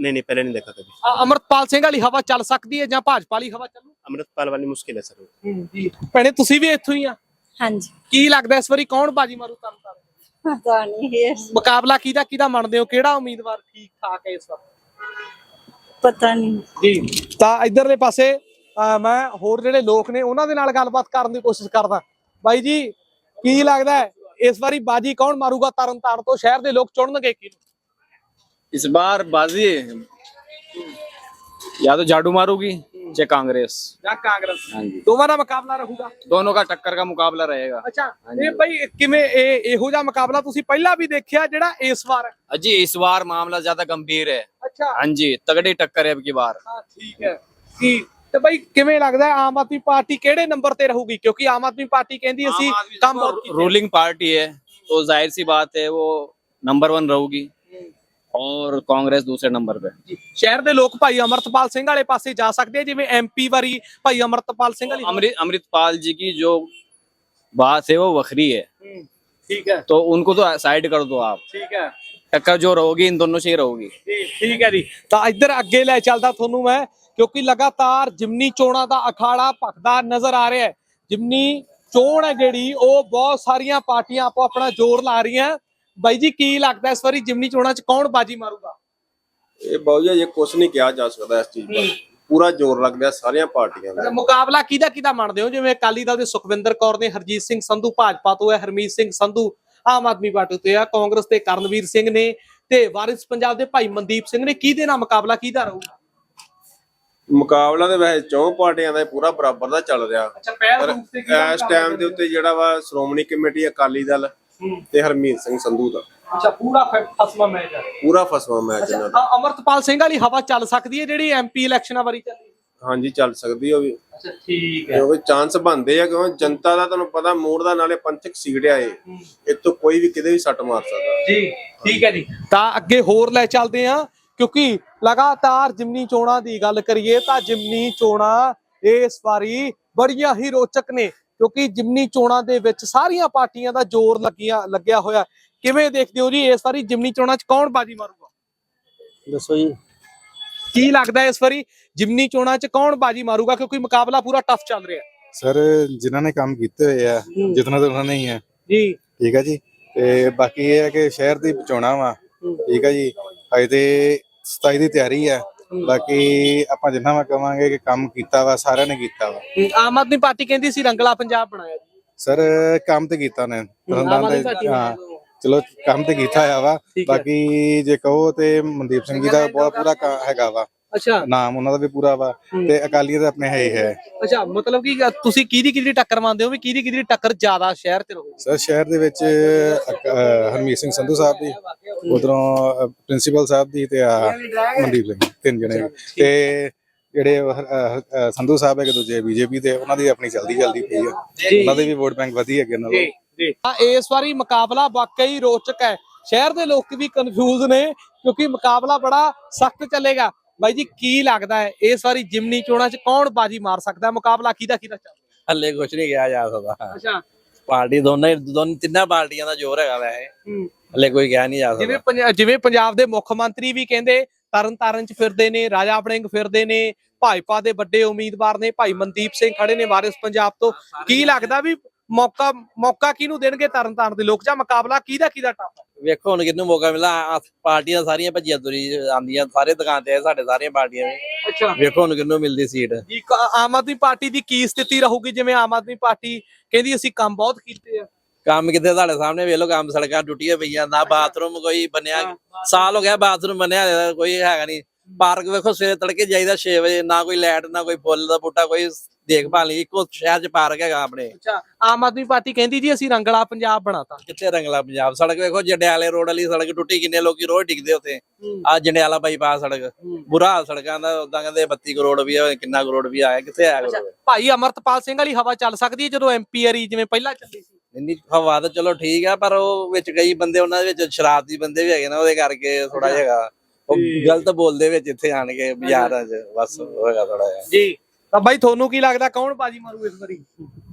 नहीं नहीं पहले नहीं देखा कभी ਅ- ਅਮਰਤਪਾਲ ਸਿੰਘ ਵਾਲੀ ਹਵਾ ਚੱਲ ਸਕਦੀ ਹੈ ਜਾਂ ਭਾਜਪਾ ਵਾਲੀ ਹਵਾ ਚੱਲੂ अमृतपाल वाली मुश्किल है सर ਜੀ ਭੈਣੇ ਤੁਸੀਂ ਵੀ ਇੱਥੋਂ ਹੀ ਆ ਹਾਂਜੀ ਕੀ ਲੱਗਦਾ ਇਸ ਵਾਰੀ ਕੌਣ ਬਾਜੀ ਮਾਰੂ ਤਰਨਤਾਰਨ ਪਤਾ ਨਹੀਂ ਇਹ ਮੁਕਾਬਲਾ ਕਿਹਦਾ ਕਿਹਦਾ ਮੰਨਦੇ ਹੋ ਕਿਹੜਾ ਉਮੀਦਵਾਰ ਠੀਕ ਠਾਕ ਹੈ ਇਸ ਵਾਰ ਪਤਾ ਨਹੀਂ ਜੀ ਤਾਂ ਇਧਰਲੇ ਪਾਸੇ ਅਹ ਮੈਂ ਹੋਰ ਜਿਹੜੇ ਲੋਕ ਨੇ ਉਹਨਾਂ ਦੇ ਨਾਲ ਗੱਲਬਾਤ ਕਰਨ ਦੀ ਕੋਸ਼ਿਸ਼ ਕਰਦਾ ਬਾਈ ਜੀ ਕੀ ਲੱਗਦਾ ਹੈ ਇਸ ਵਾਰੀ ਬਾਜੀ ਕੌਣ ਮਾਰੂਗਾ ਤਰਨ ਤਾਰਨ ਤੋਂ ਸ਼ਹਿਰ ਦੇ ਲੋਕ ਚੁਣਨਗੇ ਕਿਹਨੂੰ इस बार बाजी या तो झाड़ू मारूगी चाहे कांग्रेस ਜਾਂ ਕਾਂਗਰਸ हाँ जी ਦੋਵਾਂ ਦਾ ਮੁਕਾਬਲਾ ਰਹੂਗਾ दोनों का टक्कर का मुकाबला रहेगा ਅੱਛਾ ਇਹ ਬਾਈ ਕਿਵੇਂ ਇਹ ਇਹੋ ਜਿਹਾ ਮੁਕਾਬਲਾ ਤੁਸੀਂ ਪਹਿਲਾਂ ਵੀ ਦੇਖਿਆ ਜਿਹੜਾ ਇਸ ਵਾਰ ਹੈ? अजी इस बार मामला ज्यादा गंभीर है ਅੱਛਾ हाँ जी तगड़ी टक्कर है अब की बार ਹਾਂ ਠੀਕ ਹੈ ਕੀ ਤੇ ਬਾਈ ਕਿਵੇਂ ਲੱਗਦਾ ਹੈ ਆਮ ਆਦਮੀ ਪਾਰਟੀ ਕਿਹੜੇ ਨੰਬਰ ਤੇ ਰਹੂਗੀ ਕਿਉਂਕਿ ਆਮ ਆਦਮੀ ਪਾਰਟੀ ਕਹਿੰਦੀ ਅਸੀਂ ਕੰਮ ਬਹੁਤ ਕੀਤੇ। रूलिंग पार्टी है तो जाहिर सी बात है वो नंबर वन रहूगी और कांग्रेस दूसरे नंबर पे ਸ਼ਹਿਰ ਦੇ ਲੋਕ ਭਾਈ ਅਮਰਤਪਾਲ ਸਿੰਘ ਵਾਲੇ ਪਾਸੇ ਜਾ ਸਕਦੇ ਆ ਜਿਵੇਂ ਐਮਪੀ ਵਾਰੀ ਭਾਈ ਅਮਰਤਪਾਲ ਸਿੰਘ ਵਾਲੀ अमृत अमृतपाल जी की जो बात है वो वखरी है हम्म, ठीक है तो उनको तो साइड कर दो आप ਠੀਕ ਹੈ टक्कर जो रहोगी इन दोनों से ही रहोगी ਜੀ ਠੀਕ ਹੈ ਜੀ ਤਾਂ ਇੱਧਰ ਅੱਗੇ ਲੈ ਚੱਲਦਾ ਤੁਹਾਨੂੰ ਮੈਂ ਕਿਉਂਕਿ ਲਗਾਤਾਰ ਜਿਮਨੀ ਚੋਣਾਂ ਦਾ ਅਖਾੜਾ ਭਖਦਾ ਨਜ਼ਰ ਆ ਰਿਹਾ ਹੈ ਜਿਮਨੀ ਚੋਣ ਹੈ ਜਿਹੜੀ ਉਹ ਬਹੁਤ ਸਾਰੀਆਂ ਪਾਰਟੀਆਂ ਆਪੋ ਆਪਣਾ ਜ਼ੋਰ ਲਾ ਰਹੀਆਂ ਬਾਈ ਜੀ ਕੀ ਲੱਗਦਾ ਇਸ ਵਾਰੀ ਜਿਮਨੀ ਚੋਣਾਂ 'ਚ ਕੌਣ ਬਾਜੀ ਮਾਰੂਗਾ? ਇਹ ਬਹੁਤ ਜੀ ਕੁਝ ਨਹੀਂ ਕਿਹਾ ਜਾ ਸਕਦਾ ਇਸ ਚੀਜ਼ ਦਾ ਪੂਰਾ ਜ਼ੋਰ ਲੱਗ ਰਿਹਾ ਸਾਰੀਆਂ ਪਾਰਟੀਆਂ ਦਾ। ਮੁਕਾਬਲਾ ਕਿਹਦਾ ਕਿਹਦਾ ਮੰਨਦੇ ਹੋ? ਜਿਵੇਂ ਅਕਾਲੀ ਦਲ ਦੇ ਸੁਖਵਿੰਦਰ ਕੌਰ ਨੇ ਹਰਜੀਤ ਸਿੰਘ ਸੰਧੂ ਭਾਜਪਾ ਤੋਂ ਹੈ ਹਰਮੀਤ ਸਿੰਘ ਸੰਧੂ ਆਮ ਆਦਮੀ ਪਾਰਟੀ ਤੋਂ ਹੈ ਕਾਂਗਰਸ ਦੇ ਕਰਨਵੀਰ ਸਿੰਘ ਨੇ ਤੇ ਵਾਰਿਸ ਪੰਜਾਬ ਦੇ ਭਾਈ ਮਨਦੀਪ ਸਿੰਘ ਨੇ। ਕਿਹਦੇ ਨਾਲ ਮੁਕਾਬਲਾ ਕਿਹਦਾ ਰਹੂਗਾ? ਮੁਕਾਬਲਾ ਦੇ ਵੈਸੇ ਚੌਂ ਪਾਰਟੀਆਂ ਦਾ ਪੂਰਾ ਬਰਾਬਰ ਦਾ ਚੱਲ ਰਿਹਾ। ਅੱਛਾ ਪਹਿਲ ਇਸ ਟਾਈਮ ਦੇ ਉੱਤੇ ਜਿਹੜਾ ਵਾ ਸ਼੍ਰੋਮਣੀ ਕਮੇਟੀ ਅਕਾਲੀ ਦਲ ਤੇ ਹਰਮੀਤ ਸਿੰਘ ਸੰਧੂ ਦਾ। ਅੱਛਾ ਪੂਰਾ ਫਸਵਾ ਮੈਚ ਹੈ। ਪੂਰਾ ਫਸਵਾ ਮੈਚ ਇਹਨਾਂ ਦਾ। ਹਾਂ ਅਮਰਤਪਾਲ ਸਿੰਘ ਵਾਲੀ ਹਵਾ ਚੱਲ ਸਕਦੀ ਹੈ ਜਿਹੜੀ ਐਮਪੀ ਇਲੈਕਸ਼ਨਾਂ ਵਾਰੀ ਚੱਲੀ ਹਾਂਜੀ ਚੱਲ ਸਕਦੀ ਉਹ ਵੀ। ਅੱਛਾ ਠੀਕ ਕਿਉਂਕਿ ਚਾਂਸ ਬਣਦੇ ਆ ਕਿਉਂ ਜਨਤਾ ਦਾ ਤੁਹਾਨੂੰ ਪਤਾ ਮੋੜ ਦਾ ਨਾਲੇ ਪੰਚਕ ਸੀਟ ਆ ਇਹ। ਇੱਥੋਂ ਕੋਈ ਵੀ ਕਿਤੇ ਵੀ ਸੱਟ ਮਾਰ ਸਕਦਾ। ਜੀ ਠੀਕ ਹੈ ਜੀ। ਤਾਂ ਅੱਗੇ ਹੋਰ ਲੈ ਚੱਲਦੇ ਆ ਕਿਉਂਕਿ ਲਗਾਤਾਰ ਜਿਮਨੀ ਚੋਣਾਂ ਦੀ ਗੱਲ ਕਰੀਏ ਤਾਂ ਜਿਮਨੀ ਚੋਣਾਂ ਇਸ ਵਾਰੀ ਬੜੀਆਂ ਹੀ ਰੋਚਕ ਨੇ। ਕਿਉਂਕਿ ਜਿਮਨੀ ਚੋਣਾਂ ਦੇ ਵਿੱਚ ਸਾਰੀਆਂ ਪਾਰਟੀਆਂ ਦਾ ਜ਼ੋਰ ਲੱਗੀਆਂ ਲੱਗਿਆ ਹੋਇਆ। ਕਿਵੇਂ ਦੇਖਦੇ ਹੋ ਜੀ ਇਸ ਵਾਰੀ ਜਿਮਨੀ ਚੋਣਾਂ 'ਚ ਕੌਣ ਬਾਜੀ ਮਾਰੂਗਾ? ਦੱਸੋ ਜੀ। ਕੀ ਲੱਗਦਾ ਇਸ ਵਾਰੀ ਜਿਮਨੀ ਚੋਣਾਂ 'ਚ ਕੌਣ ਬਾਜੀ ਮਾਰੂਗਾ? ਕਿਉਂਕਿ ਮੁਕਾਬਲਾ ਪੂਰਾ ਟਫ ਚੱਲ ਰਿਹਾ। ਸਰ ਜਿਨ੍ਹਾਂ ਨੇ ਕੰਮ ਕੀਤੇ ਹੋਏ ਆ ਜਿਤਨਾ ਤਾਂ ਉਹਨਾਂ ਨੇ ਹੀ। ਹੈ ਜੀ। ਠੀਕ ਹੈ ਜੀ। ਤੇ ਬਾਕੀ ਇਹ ਹੈ ਕਿ ਸ਼ਹਿਰ ਦੀ ਬਚਾਉਣਾ ਵਾ। ਠੀਕ ਹੈ ਜੀ। ਅਜੇ ਤੇ 27 ਦੀ ਤਿਆਰੀ ਹੈ ਬਾਕੀ ਆਪਾਂ ਜਿੰਨਾ ਵਾ ਕਵਾਂਗੇ ਕਿ ਕੰਮ ਕੀਤਾ ਵਾ ਸਾਰਿਆਂ ਨੇ ਕੀਤਾ ਵਾ। ਆਮ ਆਦਮੀ ਪਾਰਟੀ ਕਹਿੰਦੀ ਸੀ ਰੰਗਲਾ ਪੰਜਾਬ ਬਣਾਇਆ ਜੀ। ਸਰ ਕੰਮ ਤੇ ਕੀਤਾ ਨੇ। ਤਰਨਤਾਰਨ ਆਦਮੀ ਦੇ ਹਾਂ। ਚਲੋ ਕੰਮ ਤੇ ਕੀਤਾ ਆ ਵਾ। ਠੀਕ ਹੈ। ਬਾਕੀ ਜੇ ਕਹੋ ਤੇ ਮਨਦੀਪ ਸਿੰਘ ਜੀ ਦਾ ਬਹੁਤ ਪੂਰਾ ਕ- ਹੈਗਾ ਵਾ। ਅੱਛਾ। ਨਾਮ ਉਹਨਾਂ ਦਾ ਵੀ ਪੂਰਾ ਵਾ ਤੇ ਅਕਾਲੀਆਂ ਦਾ ਆਪਣੇ ਹੈ ਹੀ ਹੈ। ਅੱਛਾ ਮਤਲਬ ਕਿ ਤੁਸੀਂ ਕਿਹਦੀ ਕਿਹਦੀ ਟੱਕਰ ਮੰਨਦੇ ਹੋ ਵੀ ਕਿਹਦੀ ਕਿਹਦੀ ਟੱਕਰ ਜ਼ਿਆਦਾ ਸ਼ਹਿਰ 'ਚ ਰਹੂਗੀ? ਸਰ ਸ਼ਹਿਰ ਦੇ ਵਿੱਚ ਹਰਮੀਤ ਸਿੰਘ ਸੰਧੂ ਸਾਹਿਬ ਦੀ ਉਧਰੋਂ ਪ੍ਰਿੰਸੀਪਲ ਸਾਹਿਬ ਦੀ ਤੇ ਮਨਦੀਪ ਸਿੰਘ ਤਿੰਨ ਜਣੇ। ਤੇ ਜਿਹੜੇ ਸੰਧੂ ਸਾਹਿਬ ਹੈ ਕਿ ਦੂਜੇ ਬੀਜੇਪੀ ਦੇ ਉਹਨਾਂ ਦੀ ਆਪਣੀ ਜਲਦੀ ਜਲਦੀ ਪਈ ਆ। ਉਹਨਾਂ ਦੇ ਵੀ ਵੋਟ ਬੈਂਕ ਵਧੀ ਅੱਗੇ ਨਾਲੋਂ ਜੀ ਹਾਂ ਇਸ ਵਾਰੀ ਮੁਕਾਬਲਾ ਵਾਕਈ ਰੋਚਕ ਹੈ। ਸ਼ਹਿਰ ਦੇ ਲੋਕ ਵੀ ਕਨਫਿਊਜ਼ ਨੇ ਕਿਉਂਕਿ ਮੁਕਾਬਲਾ ਬੜਾ ਸਖਤ ਚੱਲੇਗਾ। ਬਾਈ ਜੀ ਕੀ ਲੱਗਦਾ ਹੈ? ਇਸ ਵਾਰੀ ਜਿਮਨੀ ਚੋਣਾਂ 'ਚ ਕੌਣ ਬਾਜੀ ਮਾਰ ਸਕਦਾ ਹੈ? ਮੁਕਾਬਲਾ ਕਿਹਦਾ ਕਿਹਦਾ ਚੱਲ ਰਿਹਾ? ਹੱਲੇ ਕੁਝ ਨਹੀਂ ਕਿਹਾ ਜਾ ਸਕਦਾ। ਅੱਛਾ। ਪਾਰਟੀ ਦੋਨੇ ਦੋਨ ਤਿੰਨਾਂ ਪਾਰਟੀਆਂ ਦਾ ਜ਼ੋਰ ਹੈਗਾ ਵੈਸੇ। ਹੂੰ। ਹੱਲੇ ਕੋਈ ਕਿਹਾ ਨਹੀਂ ਜਾ ਜਿਵੇਂ ਸਕਦਾ ਪੰਜ- ਜਿਵੇਂ ਪੰਜਾਬ ਦੇ ਮੁੱਖ ਮੰਤਰੀ ਵੀ ਕਹਿੰਦੇ ਤਰਨ ਤਾਰਨ 'ਚ ਫਿਰਦੇ ਨੇ ਰਾਜਾ ਵੜਿੰਗ ਫਿਰਦੇ ਨੇ ਭਾਜਪਾ ਦੇ ਵੱਡੇ ਉਮੀਦਵਾਰ ਨੇ ਭਾਈ ਮਨਦੀਪ ਸਿੰਘ ਖੜੇ ਨੇ ਵਾਰਿਸ ਪੰਜਾਬ ਤੋਂ। ਕੀ ਲੱਗਦਾ ਵੀ ਮੌਕਾ ਮੌਕਾ ਕਿਹਨੂੰ ਦੇਣਗੇ ਤਰਨ ਤਾਰਨ ਦੇ ਲੋਕ ਜਾਂ ਮੁਕਾਬਲਾ ਕਿਹਦਾ ਕਿਹਦਾ ਟੱਪ ਹੈ ਵੇਖੋ ਹੁਣ ਕਿਹਨੂੰ ਮੌਕਾ ਮਿਲਾ ਆਹ ਪਾਰਟੀਆਂ ਸਾਰੀਆਂ ਭੱਜੀਆਂ ਤੁਰੀ ਆਂਦੀਆਂ ਸਾਰੇ ਦੁਕਾਨ ਤੇ ਆਏ ਸਾਡੇ ਸਾਰੀਆਂ ਪਾਰਟੀਆਂ ਵੀ। ਅੱਛਾ। ਵੇਖੋ ਹੁਣ ਕਿਹਨੂੰ ਮਿਲਦੀ ਸੀਟ ਜੀ ਕ- ਆਮ ਆਦਮੀ ਪਾਰਟੀ ਦੀ ਕੀ ਸਥਿਤੀ ਰਹੂਗੀ ਜਿਵੇਂ ਆਮ ਆਦਮੀ ਪਾਰਟੀ ਕਹਿੰਦੀ ਅਸੀਂ ਕੰਮ ਬਹੁਤ ਕੀਤੇ ਆ। ਕੰਮ ਕਿੱਥੇ ਤੁਹਾਡੇ ਸਾਹਮਣੇ? ਵੇਖ ਲਓ ਕੰਮ ਸੜਕਾਂ ਟੁੱਟੀਆਂ ਪਈਆਂ ਨਾ ਬਾਥਰੂਮ ਕੋਈ ਬਣਿਆ ਸਾਲ ਹੋ ਗਿਆ ਬਾਥਰੂਮ ਬਣਿਆ ਕੋਈ ਹੈਗਾ ਨਹੀਂ ਪਾਰਕ ਵੇਖੋ ਸਵੇਰੇ ਤੜਕੇ ਜਾਈਦਾ 6 ਵਜੇ ਨਾ ਕੋਈ ਲਾਈਟ ਨਾ ਕੋਈ ਫੁੱਲ ਦਾ ਬੂਟਾ ਕੋਈ ਦੇਖਭਾਲ ਨਹੀਂ। ਇੱਕੋ ਸ਼ਹਿਰ 'ਚ ਪਾਰਕ ਹੈਗਾ ਆਪਣੇ। ਅੱਛਾ ਆਮ ਆਦਮੀ ਪਾਰਟੀ ਕਹਿੰਦੀ ਜੀ ਅਸੀਂ ਰੰਗਲਾ ਪੰਜਾਬ ਬਣਾਤਾ। ਕਿੱਥੇ ਰੰਗਲਾ ਪੰਜਾਬ? ਸੜਕ ਵੇਖੋ ਜੰਡਿਆਲੇ ਰੋਡ ਵਾਲੀ ਸੜਕ ਟੁੱਟੀ ਕਿੰਨੇ ਲੋਕੀ ਰੋਜ਼ ਡਿੱਗਦੇ ਉੱਥੇ। ਆ ਜੰਡਿਆਲਾ ਬਾਈਪਾਸ ਸੜਕ। ਬੁਰਾ ਹਾਲ ਸੜਕਾਂ ਦਾ ਉਦਾਂ ਕਹਿੰਦੇ 32 ਕਰੋੜ ਵੀ ਆ ਕਿੰਨਾ ਕਰੋੜ ਵੀ ਆਇਆ ਕਿੱਥੇ ਆਇਆ ਭਾਈ ਅਮਰਤਪਾਲ ਸਿੰਘ ਵਾਲੀ ਹਵਾ ਚੱਲ ਸਕਦੀ ਹੈ ਜਦੋਂ ਐਮਪੀ ਆਰੀ ਜਿਵੇਂ ਪਹਿਲਾਂ ਚੱਲੀ ਸੀ? ਇੰਨੀ ਹਵਾ ਤਾਂ ਚਲੋ ਠੀਕ ਆ ਪਰ ਉਹ ਵਿੱਚ ਕਈ ਬੰਦੇ ਉਹਨਾਂ ਦੇ ਵਿੱਚ ਸ਼ਰਾਰਤੀ ਬੰਦੇ ਵੀ ਹੈਗੇ ਨੇ ਉਹਦੇ ਕਰਕੇ ਥੋੜਾ ਜਿਹਾ ਉਹ ਗਲਤ ਬੋਲਦੇ ਵਿੱਚ ਇੱਥੇ ਆਣ ਕੇ ਬਾਜ਼ਾਰਾਂ 'ਚ ਬਸ ਹੋਏਗਾ ਥੋੜਾ ਜਿਹਾ। ਜੀ ਤਾਂ ਬਾਈ ਤੁਹਾਨੂੰ ਕੀ ਲੱਗਦਾ ਕੌਣ ਬਾਜੀ ਮਾਰੂ ਇਸ ਵਾਰੀ?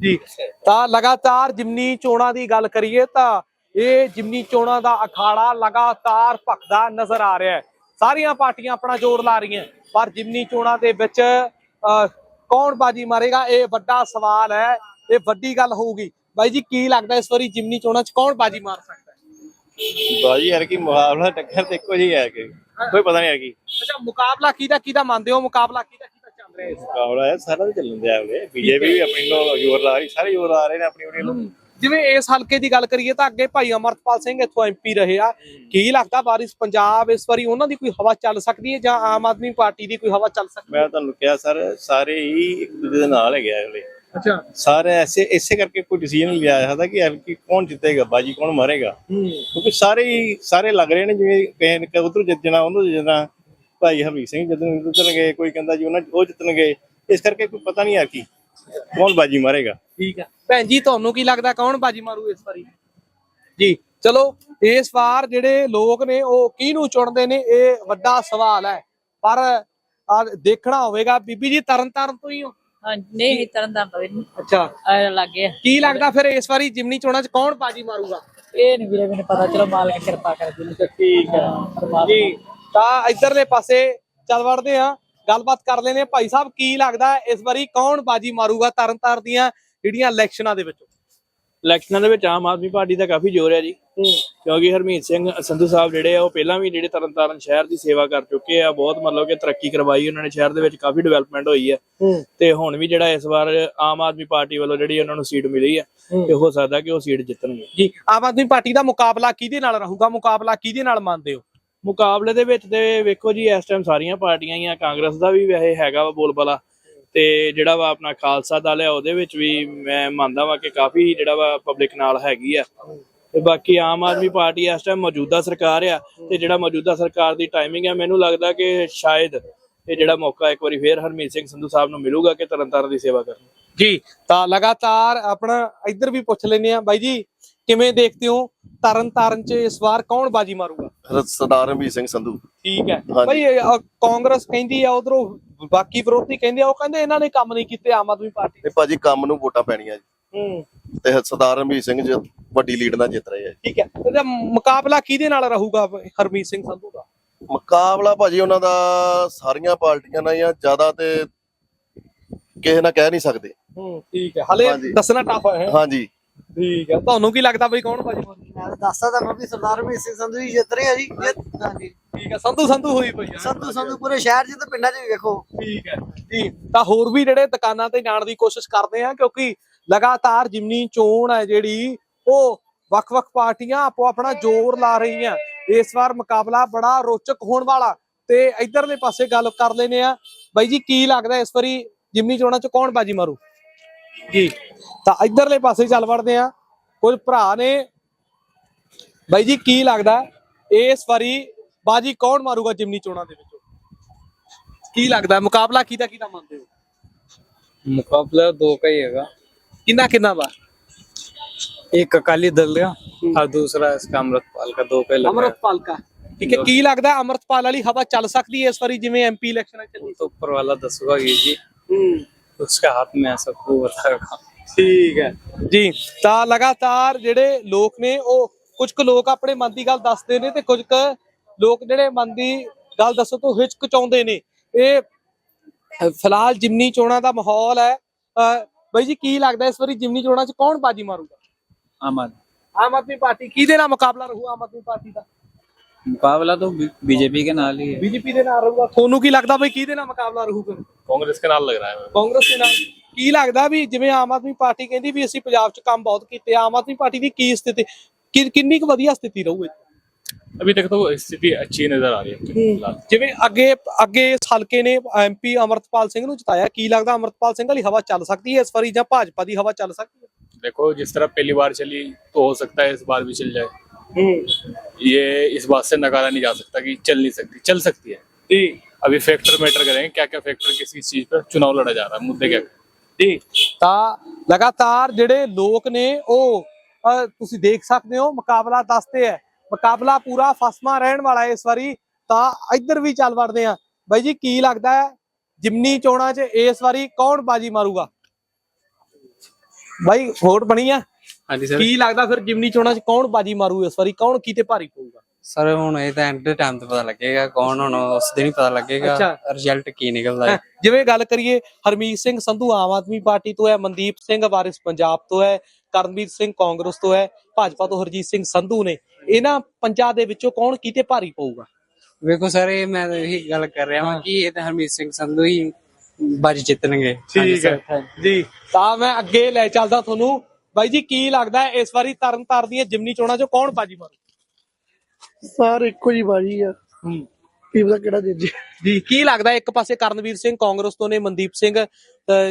ਜੀ ਤਾਂ ਲਗਾਤਾਰ ਜਿਮਨੀ ਚੋਣਾਂ ਦੀ ਗੱਲ ਕਰੀਏ ਤਾਂ ਇਹ ਜਿਮਨੀ ਚੋਣਾਂ ਦਾ ਅਖਾੜਾ ਲਗਾਤਾਰ ਭਖਦਾ ਨਜ਼ਰ ਆ ਰਿਹਾ ਹੈ। ਸਾਰੀਆਂ ਪਾਰਟੀਆਂ ਆਪਣਾ ਜ਼ੋਰ ਲਾ ਰਹੀਆਂ ਪਰ ਜਿਮਨੀ ਚੋਣਾਂ ਦੇ ਵਿੱਚ ਕੌਣ ਬਾਜੀ ਮਾਰੇਗਾ ਇਹ ਵੱਡਾ ਸਵਾਲ ਹੈ ਇਹ ਵੱਡੀ ਗੱਲ ਹੋਊਗੀ। ਬਾਈ ਜੀ ਕੀ ਲੱਗਦਾ ਇਸ ਵਾਰੀ ਜਿਮਨੀ ਚੋਣਾਂ 'ਚ ਕੌਣ ਬਾਜੀ ਮਾਰ ਸਕਦਾ ਹੈ? ਬਾਜੀ ਯਾਰ ਕੀ ਮੁਕਾਬਲਾ ਟੱਕਰ ਤੇ ਇੱਕੋ ਜਿਹੀ ਹੈ ਕਿ। ਕੋਈ ਪਤਾ ਨਹੀਂ ਯਾਰ ਕੀ ਅੱਛਾ ਮੁਕਾਬਲਾ ਕਿਹਦਾ ਕਿਹਦਾ ਮੰਨਦੇ ਹੋ? ਮੁਕਾਬਲਾ ਕਿਹਦਾ ਕਿਹਦਾ ਚੱਲ ਰਿਹਾ ਇਸ ਮੁਕਾਬਲਾ ਹੈ ਸਾਰਾ ਤਾਂ ਚੱਲਣ ਦਿਆ ਉਹਨੇ ਬੀਜੇਪੀ ਵੀ ਆਪਣੀ ਨੂੰ ਜ਼ੋਰ ਲਾ ਰਹੀ ਸਾਰੇ ਜ਼ੋਰ ਲਾ ਰਹੇ ਨੇ ਆਪਣੀ ਆਪਣੀ ਨੂੰ ਜਿਵੇਂ ਇਸ ਹਲਕੇ ਦੀ ਗੱਲ ਕਰੀਏ ਤਾਂ ਅੱਗੇ ਭਾਈ ਅਮਰਤਪਾਲ ਸਿੰਘ ਇੱਥੋਂ ਐਮਪੀ ਰਹੇ ਆ। ਕੀ ਲੱਗਦਾ ਵਾਰਿਸ ਪੰਜਾਬ ਇਸ ਵਾਰੀ ਉਹਨਾਂ ਦੀ ਕੋਈ ਹਵਾ ਚੱਲ ਸਕਦੀ ਹੈ ਜਾਂ ਆਮ ਆਦਮੀ ਪਾਰਟੀ ਦੀ ਕੋਈ ਹਵਾ ਚੱਲ ਸਕਦੀ ਹੈ? ਮੈਂ ਤੁਹਾਨੂੰ ਕਿਹਾ ਸਰ ਸਾਰੇ ਹੀ ਇੱਕ ਦੂਜੇ ਦੇ ਨਾਲ ਹੈਗੇ ਆ ਅਗਲੇ ਅੱਛਾ। ਸਾਰੇ ਐਸੇ ਇਸੇ ਕਰਕੇ ਕੋਈ ਡਿਸੀਜਨ ਨਹੀਂ ਲਿਆ ਸਕਦਾ ਕਿ ਐਲਕੀ ਕੌਣ ਜਿੱਤੇਗਾ ਬਾਜੀ ਕੌਣ ਮਾਰੇਗਾ। ਕਿਉਂਕਿ ਸਾਰੇ ਹੀ ਸਾਰੇ ਲੱਗ ਰਹੇ ਨੇ ਜਿਵੇਂ ਕਿਸੇ ਨੇ ਉਧਰ ਜਿੱਤਣਾ ਉਹਨੂੰ ਜਿੱਤਣਾ ਭਾਈ ਹਰਮੀਤ ਸਿੰਘ ਜਦੋਂ ਜਿੱਤਣਗੇ ਕੋਈ ਕਹਿੰਦਾ ਜੀ ਉਹਨਾਂ ਉਹ ਜਿੱਤਣਗੇ। ਇਸ ਕਰਕੇ ਕੋਈ ਪਤਾ ਨਹੀਂ ਆ ਕੀ ਕੌਣ ਬਾਜੀ ਮਾਰੇਗਾ। ਠੀਕ ਹੈ ਭੈਣ ਜੀ ਤੁਹਾਨੂੰ ਕੀ ਲੱਗਦਾ ਕੌਣ ਬਾਜੀ ਮਾਰੂ ਇਸ ਵਾਰੀ? ਜੀ ਚਲੋ ਇਸ ਵਾਰ ਜਿਹੜੇ ਲੋਕ ਨੇ ਉਹ ਕਿਹਨੂੰ ਚੁਣਦੇ ਨੇ ਇਹ ਵੱਡਾ ਸਵਾਲ ਹੈ। ਪਰ ਆ ਦੇਖਣਾ ਹੋਵੇਗਾ। ਬੀਬੀ ਜੀ ਤਰਨ ਤਾਰਨ ਤੋਂ ਹੀ ਹੋ। ਹਾਂ ਨਹੀਂ ਨਹੀਂ ਤਰਨ ਦਾ ਨਹੀਂ। ਅੱਛਾ। ਆ ਲੱਗੇ ਕੀ ਲੱਗਦਾ ਫਿਰ ਇਸ ਵਾਰੀ ਜਿਮਨੀ ਚੋਣਾਂ 'ਚ ਕੌਣ ਬਾਜੀ ਮਾਰੂਗਾ? ਇਹ ਨਹੀਂ ਵੀਰੇ ਮੈਨੂੰ ਪਤਾ। ਚਲੋ ਮਾਲਕ ਕਿਰਪਾ ਕਰ ਦੇ ਠੀਕ ਹੈ ਜੀ ਤਾਂ ਇਧਰਲੇ ਪਾਸੇ ਚੱਲ ਵੜਦੇ ਆ ਗੱਲਬਾਤ ਕਰ ਲੈਨੇ ਭਾਈ ਸਾਹਿਬ ਕੀ ਲੱਗਦਾ ਇਸ ਵਾਰੀ ਕੌਣ ਬਾਜੀ ਮਾਰੂਗਾ ਤਰਨਤਾਰ ਦੀਆਂ ਜਿਹੜੀਆਂ ਇਲੈਕਸ਼ਨਾਂ ਦੇ ਵਿੱਚ? ਇਲੈਕਸ਼ਨਾਂ ਦੇ ਵਿੱਚ ਆਮ ਆਦਮੀ ਪਾਰਟੀ ਦਾ ਕਾਫੀ ਜ਼ੋਰ ਹੈ ਜੀ। ਕਿਉਂਕਿ ਹਰਮੀਤ ਸਿੰਘ ਸੰਧੂ ਸਾਹਿਬ ਜਿਹੜੇ ਆ ਉਹ ਪਹਿਲਾਂ ਵੀ ਜਿਹੜੇ ਤਰਨਤਾਰਨ ਸ਼ਹਿਰ ਦੀ ਸੇਵਾ ਕਰ ਚੁੱਕੇ ਆ ਬਹੁਤ ਮਤਲਬ ਕਿ ਤਰੱਕੀ ਕਰਵਾਈ ਉਹਨਾਂ ਨੇ ਸ਼ਹਿਰ ਦੇ ਵਿੱਚ ਕਾਫੀ ਡਿਵੈਲਪਮੈਂਟ ਹੋਈ ਹੈ। ਤੇ ਹੁਣ ਵੀ ਜਿਹੜਾ ਇਸ ਵਾਰ ਆਮ ਆਦਮੀ ਪਾਰਟੀ ਵੱਲੋਂ ਜਿਹੜੀ ਉਹਨਾਂ ਨੂੰ ਸੀਟ ਮਿਲੀ ਹੈ। ਤੇ ਹੋ ਸਕਦਾ ਕਿ ਉਹ ਸੀਟ ਜਿੱਤਣਗੇ। ਜੀ ਆਮ ਆਦਮੀ ਪਾਰਟੀ ਦਾ ਮੁਕਾਬਲਾ ਕਿਹਦੇ ਨਾਲ ਰਹੂਗਾ? ਮੁਕਾਬਲਾ ਕਿਹਦੇ ਨਾਲ ਮੰਨਦੇ ਹੋ? ਮੁਕਾਬਲੇ ਦੇ ਵਿੱਚ ਤੇ ਵੇਖੋ ਜੀ ਇਸ ਟਾਈਮ ਸਾਰੀਆਂ ਪਾਰਟੀਆਂ ਹੀ ਆ ਕਾਂਗਰਸ ਦਾ ਵੀ ਵੈਸੇ ਹੈਗਾ ਵਾ ਬੋਲਬਾਲਾ। ਤੇ ਜਿਹੜਾ ਵਾ ਆਪਣਾ ਖਾਲਸਾ ਦਲ ਹੈ ਉਹਦੇ ਵਿੱਚ ਵੀ ਮੈਂ ਮੰਨਦਾ ਵਾਂ ਕਿ ਕਾਫੀ ਜਿਹੜਾ ਵਾ ਪਬਲਿਕ ਨਾਲ ਹੈਗੀ ਆ। ਤੇ ਬਾਕੀ ਆਮ ਆਦਮੀ ਪਾਰਟੀ ਇਸ ਟਾਈਮ ਮੌਜੂਦਾ ਸਰਕਾਰ ਆ ਤੇ ਜਿਹੜਾ ਮੌਜੂਦਾ ਸਰਕਾਰ ਦੀ ਟਾਈਮਿੰਗ ਹੈ ਮੈਨੂੰ ਲੱਗਦਾ ਕਿ ਸ਼ਾਇਦ ਇਹ ਜਿਹੜਾ ਮੌਕਾ ਇੱਕ ਵਾਰੀ ਫੇਰ ਹਰਮੀਤ ਸਿੰਘ ਸੰਧੂ ਸਾਹਿਬ ਨੂੰ ਮਿਲੂਗਾ ਕਿ ਤਰਨਤਾਰਨ ਦੀ ਸੇਵਾ ਕਰਨ। ਜੀ ਤਾਂ ਲਗਾਤਾਰ ਆਪਣਾ ਇੱਧਰ ਵੀ ਪੁੱਛ ਲੈਨੇ ਆ ਬਾਈ ਜੀ ਕਿਵੇਂ ਦੇਖਦੇ ਹੋ ਤਰਨ ਤਾਰਨ 'ਚ ਇਸ ਵਾਰ ਕੌਣ ਬਾਜੀ ਮਾਰੂਗਾ? ਸਰਦਾਰ ਰਣਬੀਰ ਸਿੰਘ ਸੰਧੂ। ਠੀਕ ਹੈ। ਭਾਈ ਕਾਂਗਰਸ ਕਹਿੰਦੀ ਆ ਉਧਰੋਂ ਬਾਕੀ ਵਿਰੋਧੀ ਕਹਿੰਦੇ ਆ ਉਹ ਕਹਿੰਦੇ ਇਹਨਾਂ ਨੇ ਕੰਮ ਨਹੀਂ ਕੀਤੇ ਆਮ ਆਦਮੀ ਪਾਰਟੀ ਤੇ ਭਾਜੀ ਕੰਮ ਨੂੰ ਵੋਟਾਂ ਪੈਣੀਆਂ ਜੀ। ਹੂੰ। ਤੇ ਸਰਦਾਰ ਰਣਬੀਰ ਸਿੰਘ ਜੀ ਵੱਡੀ ਲੀਡ ਨਾਲ ਜਿੱਤ ਰਹੇ ਆ ਠੀਕ ਹੈ। ਇਹਦਾ ਮੁਕਾਬਲਾ ਕਿਹਦੇ ਨਾਲ ਰਹੂਗਾ ਹਰਮੀਤ ਸਿੰਘ ਸੰਧੂ ਦਾ? ਮੁਕਾਬਲਾ ਭਾਜੀ ਉਹਨਾਂ ਦਾ ਸਾਰੀਆਂ ਪਾਰਟੀਆਂ ਨਾਲ ਜਾਂ ਜ਼ਿਆਦਾ ਤੇ ਕਿਸੇ ਨਾਲ ਕਹਿ ਨਹੀਂ ਸਕਦੇ। ਹੂੰ ਠੀਕ ਹੈ। ਹਲੇ ਹਾਂਜੀ। ਦੱਸਣਾ ਟਫ ਹੈ ਹਾਂਜੀ। ਠੀਕ ਹੈ। ਤੁਹਾਨੂੰ ਕੀ ਲੱਗਦਾ ਬਈ ਕੌਣ ਮਾਰੂ ਮੈਂ ਦੱਸਦਾ ਤੁਹਾਨੂੰ ਵੀ ਸਰਦਾਰ ਹਰਮੀਤ ਸਿੰਘ ਸੰਧੂ ਜੀ ਜਿੱਤ ਰਹੇ ਆ ਜੀ। ਜਿੱਤ- ਹਾਂਜੀ। ਠੀਕ ਹੈ ਸੰਧੂ ਸੰਧੂ ਹੋਈ ਪਈ ਹੈ ਸੰਧੂ ਸੰਧੂ ਪੂਰੇ ਸ਼ਹਿਰ 'ਚ ਤੇ ਪਿੰਡਾਂ 'ਚ ਵੀ ਵੇਖੋ। ਠੀਕ ਹੈ ਜੀ। ਤਾਂ ਹੋਰ ਵੀ ਜਿਹੜੇ ਦੁਕਾਨਾਂ ਤੇ ਜਾਣ ਦੀ ਕੋਸ਼ਿਸ਼ ਕਰਦੇ ਆ ਕਿਉਂਕਿ ਲਗਾਤਾਰ ਜਿਮਨੀ ਚੋਣ ਹੈ ਜਿਹੜੀ ਉਹ ਵੱਖ-ਵੱਖ ਪਾਰਟੀਆਂ ਆਪੋ ਆਪਣਾ ਜ਼ੋਰ ਲਾ ਰਹੀਆਂ। ਇਸ ਵਾਰ ਮੁਕਾਬਲਾ ਬੜਾ ਰੋਚਕ ਹੋਣ ਵਾਲਾ। ਤੇ ਇਧਰਲੇ ਪਾਸੇ ਗੱਲ ਕਰ ਲੈਨੇ ਆ। ਬਾਈ ਜੀ ਕੀ ਲੱਗਦਾ ਇਸ ਵਾਰੀ ਜਿਮਨੀ ਚੋਣਾਂ ਚ ਕੌਣ ਬਾਜੀ ਮਾਰੂ? ਜੀ। ਤਾਂ ਇਧਰਲੇ ਪਾਸੇ ਚੱਲ ਵੜਦੇ ਆ। ਕੁਝ ਭਰਾ ਨੇ। ਬਾਈ ਜੀ ਕੀ ਲੱਗਦਾ ਇਸ ਵਾਰੀ ਬਾਜੀ ਕੌਣ ਮਾਰੂਗਾ ਜਿਮਨੀ ਚੋਣਾਂ ਦੇ ਵਿੱਚ ਕੀ ਲੱਗਦਾ ਮੁਕਾਬਲਾ ਕਿਹਦਾ ਕਿਹਦਾ ਮੰਨਦੇ ਹੋ मुकाबला दो का ही हैगा ਕਿੰਨਾ ਕਿੰਨਾ ਵਾ एक अकाली दल का और दूसरा इसका अमृतपाल का दो का ही लग रहा है ਅਮਰਤਪਾਲ ਕਾ ਠੀਕ ਹੈ ਕੀ ਲੱਗਦਾ ਹੈ ਅਮਰਤਪਾਲ ਵਾਲੀ ਹਵਾ ਚੱਲ ਸਕਦੀ ਹੈ ਇਸ ਵਾਰੀ ਜਿਵੇਂ ਐਮਪੀ ਇਲੈਕਸ਼ਨ ਚੱਲੀ तो ऊपर वाला दसवा जी उसका हाथ में ऐसा खूब बताएगा ਠੀਕ ਹੈ ਜੀ ਤਾਂ ਲਗਾਤਾਰ ਜਿਹੜੇ ਲੋਕ ਨੇ ਉਹ ਕੁਝ ਕੁ ਲੋਕ ਆਪਣੇ ਮਨ ਦੀ ਗੱਲ ਦੱਸਦੇ ਨੇ ਤੇ ਕੁਝ ਕੁ ਲੋਕ ਜਿਹੜੇ ਮਨ ਦੀ ਗੱਲ ਦੱਸੋ ਤੋਂ ਹਿਚਕਚਾਉਂਦੇ ਨੇ ਇਹ ਅ, ਫਿਲਹਾਲ ਜਿਮਨੀ ਚੋਣਾਂ ਦਾ ਮਾਹੌਲ ਹੈ ਅ, ਬਾਈ ਜੀ ਕੀ ਲੱਗਦਾ ਇਸ ਵਾਰੀ ਜਿਮਨੀ ਚੋਣਾਂ 'ਚ ਕੌਣ ਬਾਜੀ ਮਾਰੂਗਾ आम ਆਮ ਆਦਮੀ ਪਾਰਟੀ ਕਿਹਦੇ ਨਾਲ ਮੁਕਾਬਲਾ ਰਹੂ ਆਮ ਆਦਮੀ ਪਾਰਟੀ ਦਾ मुकाबला तो बीजेपी के नाल ही है ਬੀਜੇਪੀ ਦੇ ਨਾਲ ਰਹੂਗਾ ਤੁਹਾਨੂੰ ਕੀ ਲੱਗਦਾ ਬਈ ਕਿਹਦੇ ਨਾਲ ਮੁਕਾਬਲਾ ਰਹੂ ਫਿਰ ਕਾਂਗਰਸ ਦੇ ਨਾਲ ਲੱਗ ਰਿਹਾ ਹੈ ਕਾਂਗਰਸ ਦੇ ਨਾਲ ਕੀ ਲੱਗਦਾ ਵੀ ਜਿਵੇਂ ਆਮ ਆਦਮੀ ਪਾਰਟੀ ਕਹਿੰਦੀ ਵੀ ਅਸੀਂ ਪੰਜਾਬ 'ਚ ਕੰਮ ਬਹੁਤ ਕੀਤੇ ਆਮ ਆਦਮੀ ਪਾਰਟੀ ਦੀ ਕੀ ਸਥਿਤੀ ਕਿ- ਕਿੰਨੀ ਕੁ ਵਧੀਆ ਸਥਿਤੀ ਰਹੂ ਇੱਥੇ? अभी तक तो स्थिति अच्छी नजर आ रही है फिलहाल ਜਿਵੇਂ ਅੱਗੇ ਅੱਗੇ ਇਸ ਹਲਕੇ ਨੇ ਐਮਪੀ ਅਮਰਤਪਾਲ ਸਿੰਘ ਨੂੰ ਜਿਤਾਇਆ ਕੀ ਲੱਗਦਾ ਅਮਰਤਪਾਲ ਸਿੰਘ ਵਾਲੀ ਹਵਾ ਚੱਲ ਸਕਦੀ ਹੈ ਇਸ ਵਾਰੀ ਜਾਂ ਭਾਜਪਾ ਦੀ ਹਵਾ ਚੱਲ ਸਕਦੀ ਹੈ देखो जिस तरह पहली बार चली तो हो सकता है इस बार भी चल जाए ये इस बात से नकारा नहीं जा सकता कि चल नहीं सकती चल सकती है ਜੀ अभी फैक्टर मैटर करेंगे क्या क्या फैक्टर किस किस चीज पर चुनाव लड़ा जा रहा है मुद्दे क्या ਜੀ ਤਾਂ ਲਗਾਤਾਰ ਜਿਹੜੇ ਲੋਕ ਨੇ ਉਹ ਅਹ, ਤੁਸੀਂ ਦੇਖ ਸਕਦੇ ਹੋ ਮੁਕਾਬਲਾ ਦੱਸਦੇ ਹੈ ਮੁਕਾਬਲਾ ਪੂਰਾ ਫਸਮਾ ਰਹਿਣ ਵਾਲਾ ਹੈ ਇਸ ਵਾਰੀ ਤਾਂ ਇੱਧਰ ਵੀ ਚੱਲ ਵੜਦੇ ਆ ਬਾਈ ਜੀ ਕੀ ਲੱਗਦਾ ਹੈ? ਜਿਮਨੀ ਚੋਣਾ 'ਚ ਇਸ ਵਾਰੀ ਕੌਣ ਬਾਜੀ ਮਾਰੂਗਾ? ਬਾਈ ਹੋਰ ਬਣੀ ਆ? ਹਾਂਜੀ ਸਰ ਕੀ ਲੱਗਦਾ ਫਿਰ ਜਿਮਨੀ ਚੋਣਾ 'ਚ ਕੌਣ ਬਾਜੀ ਮਾਰੂ ਇਸ ਵਾਰੀ? ਕੌਣ ਕੀਤੇ ਭਾਰੀ ਪਊਗਾ? सर ਹੁਣ ਇਹ ਤਾਂ ਐਂਡ ਟਾਈਮ ਤੇ ਪਤਾ ਲੱਗੇਗਾ ਕੌਣ ਹੁਣ ਉਸ ਦਿਨ ਹੀ ਪਤਾ ਲੱਗੇਗਾ। ਅੱਛਾ। ਰਿਜ਼ਲਟ ਕੀ ਨਿਕਲਦਾ ਹੈ। ਜਿਵੇਂ ਗੱਲ ਕਰੀਏ ਹਰਮੀਤ ਸਿੰਘ ਸੰਧੂ ਆਮ ਆਦਮੀ ਪਾਰਟੀ ਤੋਂ ਹੈ ਮਨਦੀਪ ਸਿੰਘ ਵਾਰਿਸ ਪੰਜਾਬ ਤੋਂ ਹੈ ਕਰਨਵੀਰ ਸਿੰਘ ਕਾਂਗਰਸ ਤੋਂ ਹੈ ਭਾਜਪਾ ਤੋਂ ਹਰਜੀਤ ਸਿੰਘ ਸੰਧੂ ਨੇ। ਇਹਨਾਂ ਪੰਜਾਂ ਦੇ ਵਿੱਚੋਂ ਕੌਣ ਕੀਤੇ ਭਾਰੀ ਪਊਗਾ? ਵੇਖੋ ਸਰ ਇਹ ਮੈਂ ਤਾਂ ਇਹੀ ਗੱਲ ਕਰ ਰਿਹਾ ਹਾਂ। ਕਿ ਇਹ ਤਾਂ ਹਰਮੀਤ ਸਿੰਘ ਸੰਧੂ ਹੀ ਬਾਜੀ ਜਿੱਤਣਗੇ। ਹਾਂਜੀ ਠੀਕ ਸਰ। ਹੈ ਜੀ। ਤਾਂ ਮੈਂ ਅੱਗੇ ਲੈ ਚੱਲਦਾ ਤੁਹਾਨੂੰ। ਬਾਈ ਜੀ ਕੀ ਲੱਗਦਾ ਹੈ ਇਸ ਵਾਰੀ ਤਰਨ ਤਾਰਨ ਦੀਆਂ ਜਿਮਨੀ ਚੋਣਾਂ 'ਚੋਂ ਕੌਣ ਬਾਜੀ ਮਾਰੂ ਸਾਰ ਇੱਕੋ ਜੀ ਬਾਜੀ ਆ। ਕੀ ਪਤਾ ਕਿਹੜਾ ਦੇ ਜੀ ਜੀ ਕੀ ਲੱਗਦਾ ਹੈ? ਇੱਕ ਪਾਸੇ ਕਰਨਵੀਰ ਸਿੰਘ ਕਾਂਗਰਸ ਤੋਂ ਨੇ ਮਨਦੀਪ ਸਿੰਘ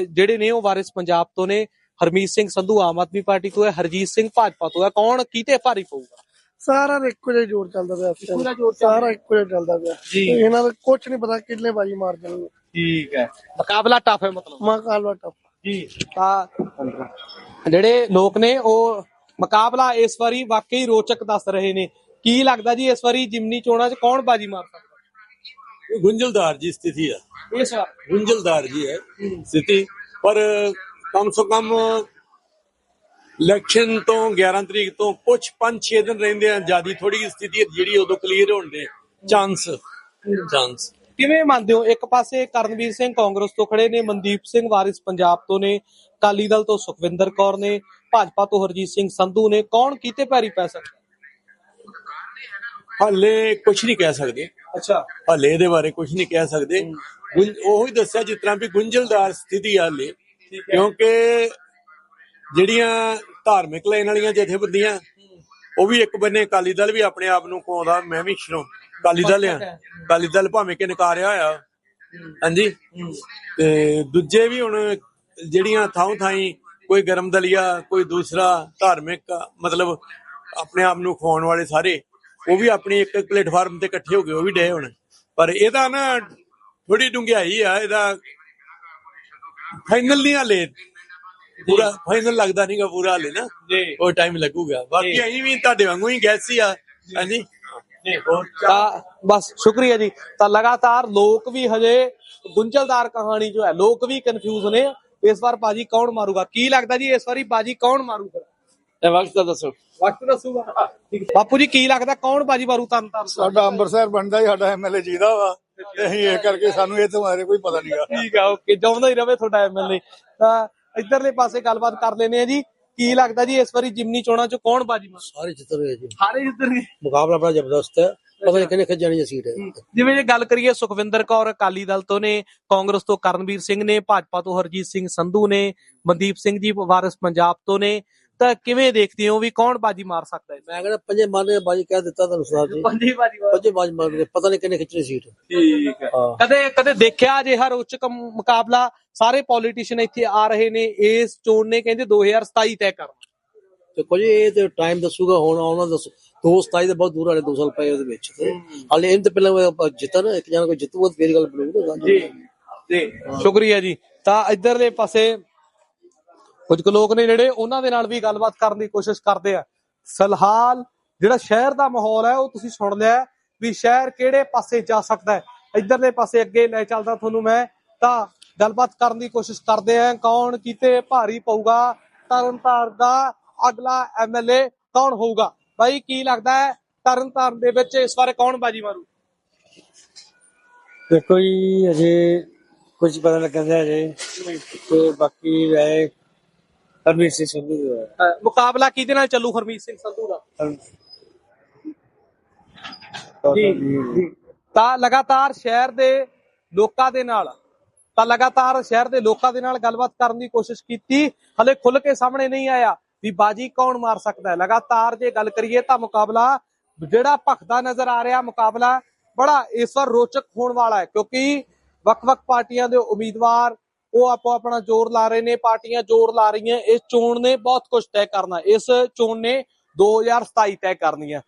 ਜਿਹੜੇ ਨੇ ਉਹ ਵਾਰਿਸ ਪੰਜਾਬ ਤੋਂ ਨੇ ਹਰਮੀਤ ਸਿੰਘ ਸੰਧੂ ਆਮ ਆਦਮੀ ਪਾਰਟੀ ਤੋਂ ਹੈ ਹਰਜੀਤ ਸਿੰਘ ਭਾਜਪਾ ਤੋਂ ਹੈ ਕੌਣ ਕੀਤੇ ਭਾਰੀ ਪਊਗਾ? ਸਾਰਾ ਦਾ ਇੱਕੋ ਜਿਹਾ ਹੀ ਜ਼ੋਰ ਚੱਲਦਾ ਪਿਆ ਇਸ time। ਪੂਰਾ ਜ਼ੋਰ ਚੱਲ ਸਾਰਾ ਇੱਕੋ ਜਿਹਾ ਚੱਲਦਾ ਪਿਆ। ਜੀ। ਇਹਨਾਂ ਦਾ ਕੁਝ ਨਹੀਂ ਪਤਾ ਕਿੰਨੇ ਬਾਜੀ ਮਾਰ ਜਾਣਗੇ। ਠੀਕ ਹੈ। ਮੁਕਾਬਲਾ ਟਫ ਹੈ ਮਤਲਬ। ਮਾਂ ਕਾਲਵਾ ਟੱਪ ਜੀ। ਤਾਂ ਜਿਹੜੇ ਲੋਕ ਨੇ ਉਹ ਮੁਕਾਬਲਾ ਇਸ ਵਾਰੀ ਵਾਕਈ ਰੋਚਕ ਦੱਸ ਰਹੇ ਨੇ। ਕੀ ਲੱਗਦਾ ਜੀ ਇਸ ਵਾਰੀ ਜਿਮਨੀ ਚੋਣਾਂ 'ਚ ਕੌਣ ਬਾਜੀ ਮਾਰ ਸਕਦਾ? ਗੁੰਝਲਦਾਰ ਜੀ ਸਥਿਤੀ ਹੈ ਇਸ ਵਾਰ ਗੁੰਝਲਦਾਰ ਜੀ ਹੈ ਸਥਿਤੀ। ਪਰ ਕਮ ਸੋ ਕਮ ਇਲੈਕਸ਼ਨ ਤੋਂ 11 ਤਰੀਕ ਤੋਂ ਕੁਝ 5-6 ਦਿਨ ਰਹਿੰਦੇ ਆ ਜਿਆਦੀ ਥੋੜੀ ਜਿਹੀ ਸਥਿਤੀ ਜਿਹੜੀ ਉਦੋਂ ਕਲੀਅਰ ਹੋਣ ਦੇ ਚਾਂਸ ਚਾਂਸ ਕਿਵੇਂ ਮੰਨਦੇ ਹੋ? ਇੱਕ ਪਾਸੇ ਕਰਨਵੀਰ ਸਿੰਘ ਕਾਂਗਰਸ ਤੋਂ ਖੜੇ ਨੇ ਮਨਦੀਪ ਸਿੰਘ ਵਾਰਿਸ ਪੰਜਾਬ ਤੋਂ ਨੇ ਅਕਾਲੀ ਦਲ ਤੋਂ ਸੁਖਵਿੰਦਰ ਕੌਰ ਨੇ ਭਾਜਪਾ ਤੋਂ ਹਰਜੀਤ ਸਿੰਘ ਸੰਧੂ ਨੇ। ਕੌਣ ਕੀਤੇ ਪੈਰੀ ਪੈ ਸਕਦਾ? ਹਾਲੇ ਕੁਝ ਨਹੀਂ ਕਹਿ ਸਕਦੇ। ਅੱਛਾ। ਹਾਲੇ ਇਹਦੇ ਬਾਰੇ ਕੁਝ ਨਹੀਂ ਕਹਿ ਸਕਦੇ। ਉਹੀ ਦੱਸਿਆ ਜਿਸ ਤਰ੍ਹਾਂ ਵੀ ਗੁੰਝਲਦਾਰ ਸਥਿਤੀ ਆ ਹਾਲੇ। ਕਿਉਂਕਿ ਜਿਹੜੀਆਂ ਧਾਰਮਿਕ ਲਾਈਨ ਵਾਲੀਆਂ ਜਥੇਬੰਦੀਆਂ ਉਹ ਵੀ ਇੱਕ ਬੰਨੇ ਅਕਾਲੀ ਦਲ ਵੀ ਆਪਣੇ ਆਪ ਨੂੰ ਕਹਾਉਂਦਾ ਮੈਂ ਵੀ ਸ਼ਰੋ ਅਕਾਲੀ ਦਲ ਆ। ਅਕਾਲੀ ਦਲ ਭਾਵੇਂ ਕਿ ਨਕਾਰਿਆ ਹੋਇਆ। ਹਾਂਜੀ। ਤੇ ਦੂਜੇ ਵੀ ਹੁਣ ਜਿਹੜੀਆਂ ਥਾਂ ਥਾਈ ਕੋਈ ਗਰਮ ਦਲੀਆ ਕੋਈ ਦੂਸਰਾ ਧਾਰਮਿਕ ਮਤਲਬ ਆਪਣੇ ਆਪ ਨੂੰ ਖਵਾਉਣ ਵਾਲੇ ਸਾਰੇ ਉਹ ਵੀ ਆਪਣੀ ਇੱਕ ਪਲੇਟਫਾਰਮ ਤੇ ਇਕੱਠੇ ਹੋ ਗਏ ਉਹ ਵੀ ਡੇ ਹੁਣ। ਪਰ ਇਹਦਾ ਨਾ ਥੋੜੀ ਡੁੰਗਿਆਈ ਆ ਇਹਦਾ ਫਾਈਨਲ ਨਹੀਂ ਹਾਲੇ। ਪੂਰਾ ਫਾਈਨਲ ਲੱਗਦਾ ਨਹੀਂਗਾ ਪੂਰਾ ਹਾਲੇ ਨਾ। ਜੀ। ਉਹ ਟਾਈਮ ਲੱਗੂਗਾ। ਬਾਕੀ। ਅਸੀਂ ਵੀ ਤੁਹਾਡੇ ਵਾਂਗੂ ਹੀ ਗੈਸੀ ਆ। ਹਾਂਜੀ। ਤਾਂ ਬਸ ਸ਼ੁਕਰੀਆ ਜੀ। ਤਾਂ ਲਗਾਤਾਰ ਲੋਕ ਵੀ ਹਜੇ ਗੁੰਝਲਦਾਰ ਕਹਾਣੀ ਜੋ ਹੈ ਲੋਕ ਵੀ ਕਨਫਿਊਜ਼ ਨੇ। ਇਸ ਵਾਰ ਬਾਜੀ ਕੌਣ ਮਾਰੂਗਾ? ਕੀ ਲੱਗਦਾ ਜੀ ਇਸ ਵਾਰੀ ਬਾਜੀ ਕੌਣ ਮਾਰੂਗਾ? ਇਹ ਵਕਤ ਤਾਂ ਦੱਸੋ। ਵਕਤ ਦੱਸੂਗਾ ਬਾਪੂ ਜੀ ਕੀ ਲੱਗਦਾ? ਕੌਣ ਬਾਜੀ ਮਾਰੂ ਤਰਨ ਤਾਰਨ ਤੋਂ? ਸਾਡਾ ਅੰਮ੍ਰਿਤਸਰ ਬਣਦਾ ਹੀ ਸਾਡਾ ਐਮਐਲਏ ਜੀ ਦਾ ਵਾ। ਅਸੀਂ ਇਹ ਕਰਕੇ ਸਾਨੂੰ ਇਹ ਤੋਂ ਬਾਰੇ ਕੋਈ ਪਤਾ ਨਹੀਂਗਾ ਠੀਕ ਆ ਓਕੇ। ਜਾਉਂਦਾ ਹੀ ਰਵੇ ਤੁਹਾਡਾ ਐਮਐਲਏ ਤਾਂ ਇਧਰਲੇ ਪਾਸੇ ਗੱਲਬਾਤ ਕਰ ਲੈਨੇ ਆ ਜੀ। ਕੀ ਲੱਗਦਾ ਜੀ ਇਸ ਵਾਰੀ ਜਿਮਨੀ ਚੋਣਾਂ ਚ ਕੌਣ ਬਾਜੀ ਮਾਰੂ ਸਾਰੇ ਜਿੱਤਰ ਗਏ ਜੀ। ਸਾਰੇ ਜਿੱਤਣਗੇ ਮੁਕਾਬਲਾ ਬੜਾ ਜ਼ਬਰਦਸਤ ਹੈ। ਪਤਾ ਨਹੀਂ ਕਿੰਨੇ ਖਿੱਚਣੀ ਸੀਟ ਹੈ। ਜਿਵੇਂ ਜੇ ਗੱਲ ਕਰੀਏ ਸੁਖਵਿੰਦਰ ਕੌਰ ਅਕਾਲੀ ਦਲ ਤੋਂ ਨੇ ਕਾਂਗਰਸ ਤੋਂ ਕਰਨਵੀਰ ਸਿੰਘ ਨੇ ਭਾਜਪਾ ਤੋਂ ਹਰਜੀਤ ਸਿੰਘ ਸੰਧੂ ਨੇ ਮਨਦੀਪ ਸਿੰਘ ਜੀ ਵਾਰਿਸ ਪੰਜਾਬ ਤੋਂ ਨੇ ਤਾਂ ਕਿਵੇਂ ਦੇਖਦੇ ਹੋ ਵੀ ਕੌਣ ਬਾਜੀ ਮਾਰ ਸਕਦਾ ਹੈ? ਮੈਂ ਕਹਿੰਦਾ ਪੰਜੇ ਮਾਰਨੇ ਬਾਜੀ ਕਹਿ ਦਿੱਤਾ ਤੁਹਾਨੂੰ ਸਰਦਾਰ ਜੀ। ਪੰਜੀ ਬਾਜੀ ਮਾਰ। ਪੰਜੇ ਬਾਜੀ ਮਾਰਨੇ ਪਤਾ ਨਹੀਂ ਕਿੰਨੇ ਖਿੱਚਣੀ ਸੀਟ। ਠੀਕ ਹੈ। ਕਦੇ ਕਦੇ ਦੇਖਿਆ ਜੇ ਹਰ ਉੱਚ ਕਮ- ਮੁਕਾਬਲਾ ਸਾਰੇ ਪੋਲੀਟੀਸ਼ੀਅਨ ਇੱਥੇ ਆ ਰਹੇ ਨੇ ਇਸ ਚੋਣ ਨੇ ਕਹਿੰਦੇ 2027 ਤੈਅ ਕਰਨਾ। ਤੇ ਕੁਝ ਇਹ ਤੇ ਟਾਈਮ ਦੱਸੂਗਾ ਹੁਣ ਆਉਣਾ ਦੱਸ ਦੋ ਸਤਾਈ ਦੇ ਬਹੁਤ ਦੂਰ ਵਾਲੇ 2 ਸਾਲ ਪਏ ਉਹਦੇ ਵਿੱਚ। ਤੇ ਹਾਲੇ ਇਹਨਾਂ ਤੋਂ ਪਹਿਲਾਂ ਜਿੱਤਣ ਇੱਕ ਜਣਾ ਕੋਈ ਜਿੱਤੂਗਾ ਫੇਰ ਗੱਲ ਬਣੂਗੀ ਜੀ। ਜੀ। ਸ਼ੁਕਰੀਆ ਜੀ। ਤਾਂ ਇਧਰਲੇ ਪਾਸੇ ਕੁਝ ਕੁ ਲੋਕ ਨੇ ਜਿਹੜੇ ਉਹਨਾਂ ਦੇ ਨਾਲ ਵੀ ਗੱਲਬਾਤ ਕਰਨ ਦੀ ਕੋਸ਼ਿਸ਼ ਕਰਦੇ ਆ। ਫਿਲਹਾਲ ਜਿਹੜਾ ਸ਼ਹਿਰ ਦਾ ਮਾਹੌਲ ਹੈ, ਉਹ ਤੁਸੀਂ ਸੁਣ ਲਿਆ ਵੀ ਸ਼ਹਿਰ ਕਿਹੜੇ ਪਾਸੇ ਜਾ ਸਕਦਾ ਹੈ। ਇਧਰਲੇ ਪਾਸੇ ਅੱਗੇ ਲੈ ਚੱਲਦਾ ਤੁਹਾਨੂੰ ਮੈਂ, ਤਾਂ ਗੱਲਬਾਤ ਕਰਨ ਦੀ ਕੋਸ਼ਿਸ਼ ਕਰਦੇ ਆ। ਕੌਣ ਕੀਤੇ ਭਾਰੀ ਪਊਗਾ, ਤਰਨਤਾਰਨ ਦਾ ਅਗਲਾ ਐਮਐਲਏ ਕੌਣ ਹੋਊਗਾ? ਬਾਈ, ਕੀ ਲੱਗਦਾ ਹੈ ਤਰਨਤਾਰਨ ਦੇ ਵਿੱਚ ਇਸ ਬਾਰੇ ਕੌਣ ਬਾਜੀ ਮਾਰੂ? ਦੇਖੋ ਜੀ, ਅਜੇ ਕੁਝ ਪਤਾ ਲੱਗਦਾ ਅਜੇ। ਤੇ ਬਾਕੀ ਵੈ ਹਰਮੀਤ ਸਿੰਘ ਸੰਧੂ ਦਾ। ਅਹ ਮੁਕਾਬਲਾ ਕਿਹਦੇ ਨਾਲ ਚੱਲੂ ਹਰਮੀਤ ਸਿੰਘ ਸੰਧੂ ਦਾ? ਜੀ। ਜੀ। ਤਾਂ ਲਗਾਤਾਰ ਸ਼ਹਿਰ ਦੇ ਲੋਕਾਂ ਦੇ ਨਾਲ ਤਾਂ ਲਗਾਤਾਰ ਸ਼ਹਿਰ ਦੇ ਲੋਕਾਂ ਦੇ ਨਾਲ ਗੱਲਬਾਤ ਕਰਨ ਦੀ ਕੋਸ਼ਿਸ਼ ਕੀਤੀ ਹਲੇ ਖੁੱਲ ਕੇ ਸਾਹਮਣੇ ਨਹੀਂ ਆਇਆ ਵੀ ਬਾਜੀ ਕੌਣ ਮਾਰ ਸਕਦਾ ਹੈ। ਲਗਾਤਾਰ ਜੇ ਗੱਲ ਕਰੀਏ ਤਾਂ ਮੁਕਾਬਲਾ ਜਿਹੜਾ ਭਖਦਾ ਨਜ਼ਰ ਆ ਰਿਹਾ ਮੁਕਾਬਲਾ ਬੜਾ ਇਸ ਵਾਰ ਰੋਚਕ ਹੋਣ ਵਾਲਾ ਹੈ ਕਿਉਂਕਿ ਵੱਖ-ਵੱਖ ਪਾਰਟੀਆਂ ਦੇ ਉਮੀਦਵਾਰ ਉਹ ਆਪੋ ਆਪਣਾ ਜ਼ੋਰ ਲਾ ਰਹੇ ਨੇ, ਪਾਰਟੀਆਂ ਜ਼ੋਰ ਲਾ ਰਹੀਆਂ, ਇਸ ਚੋਣ ਨੇ ਬਹੁਤ ਕੁਝ ਤੈਅ ਕਰਨਾ, ਇਸ ਚੋਣ ਨੇ 2027 ਤੈਅ ਕਰਨੀ ਹੈ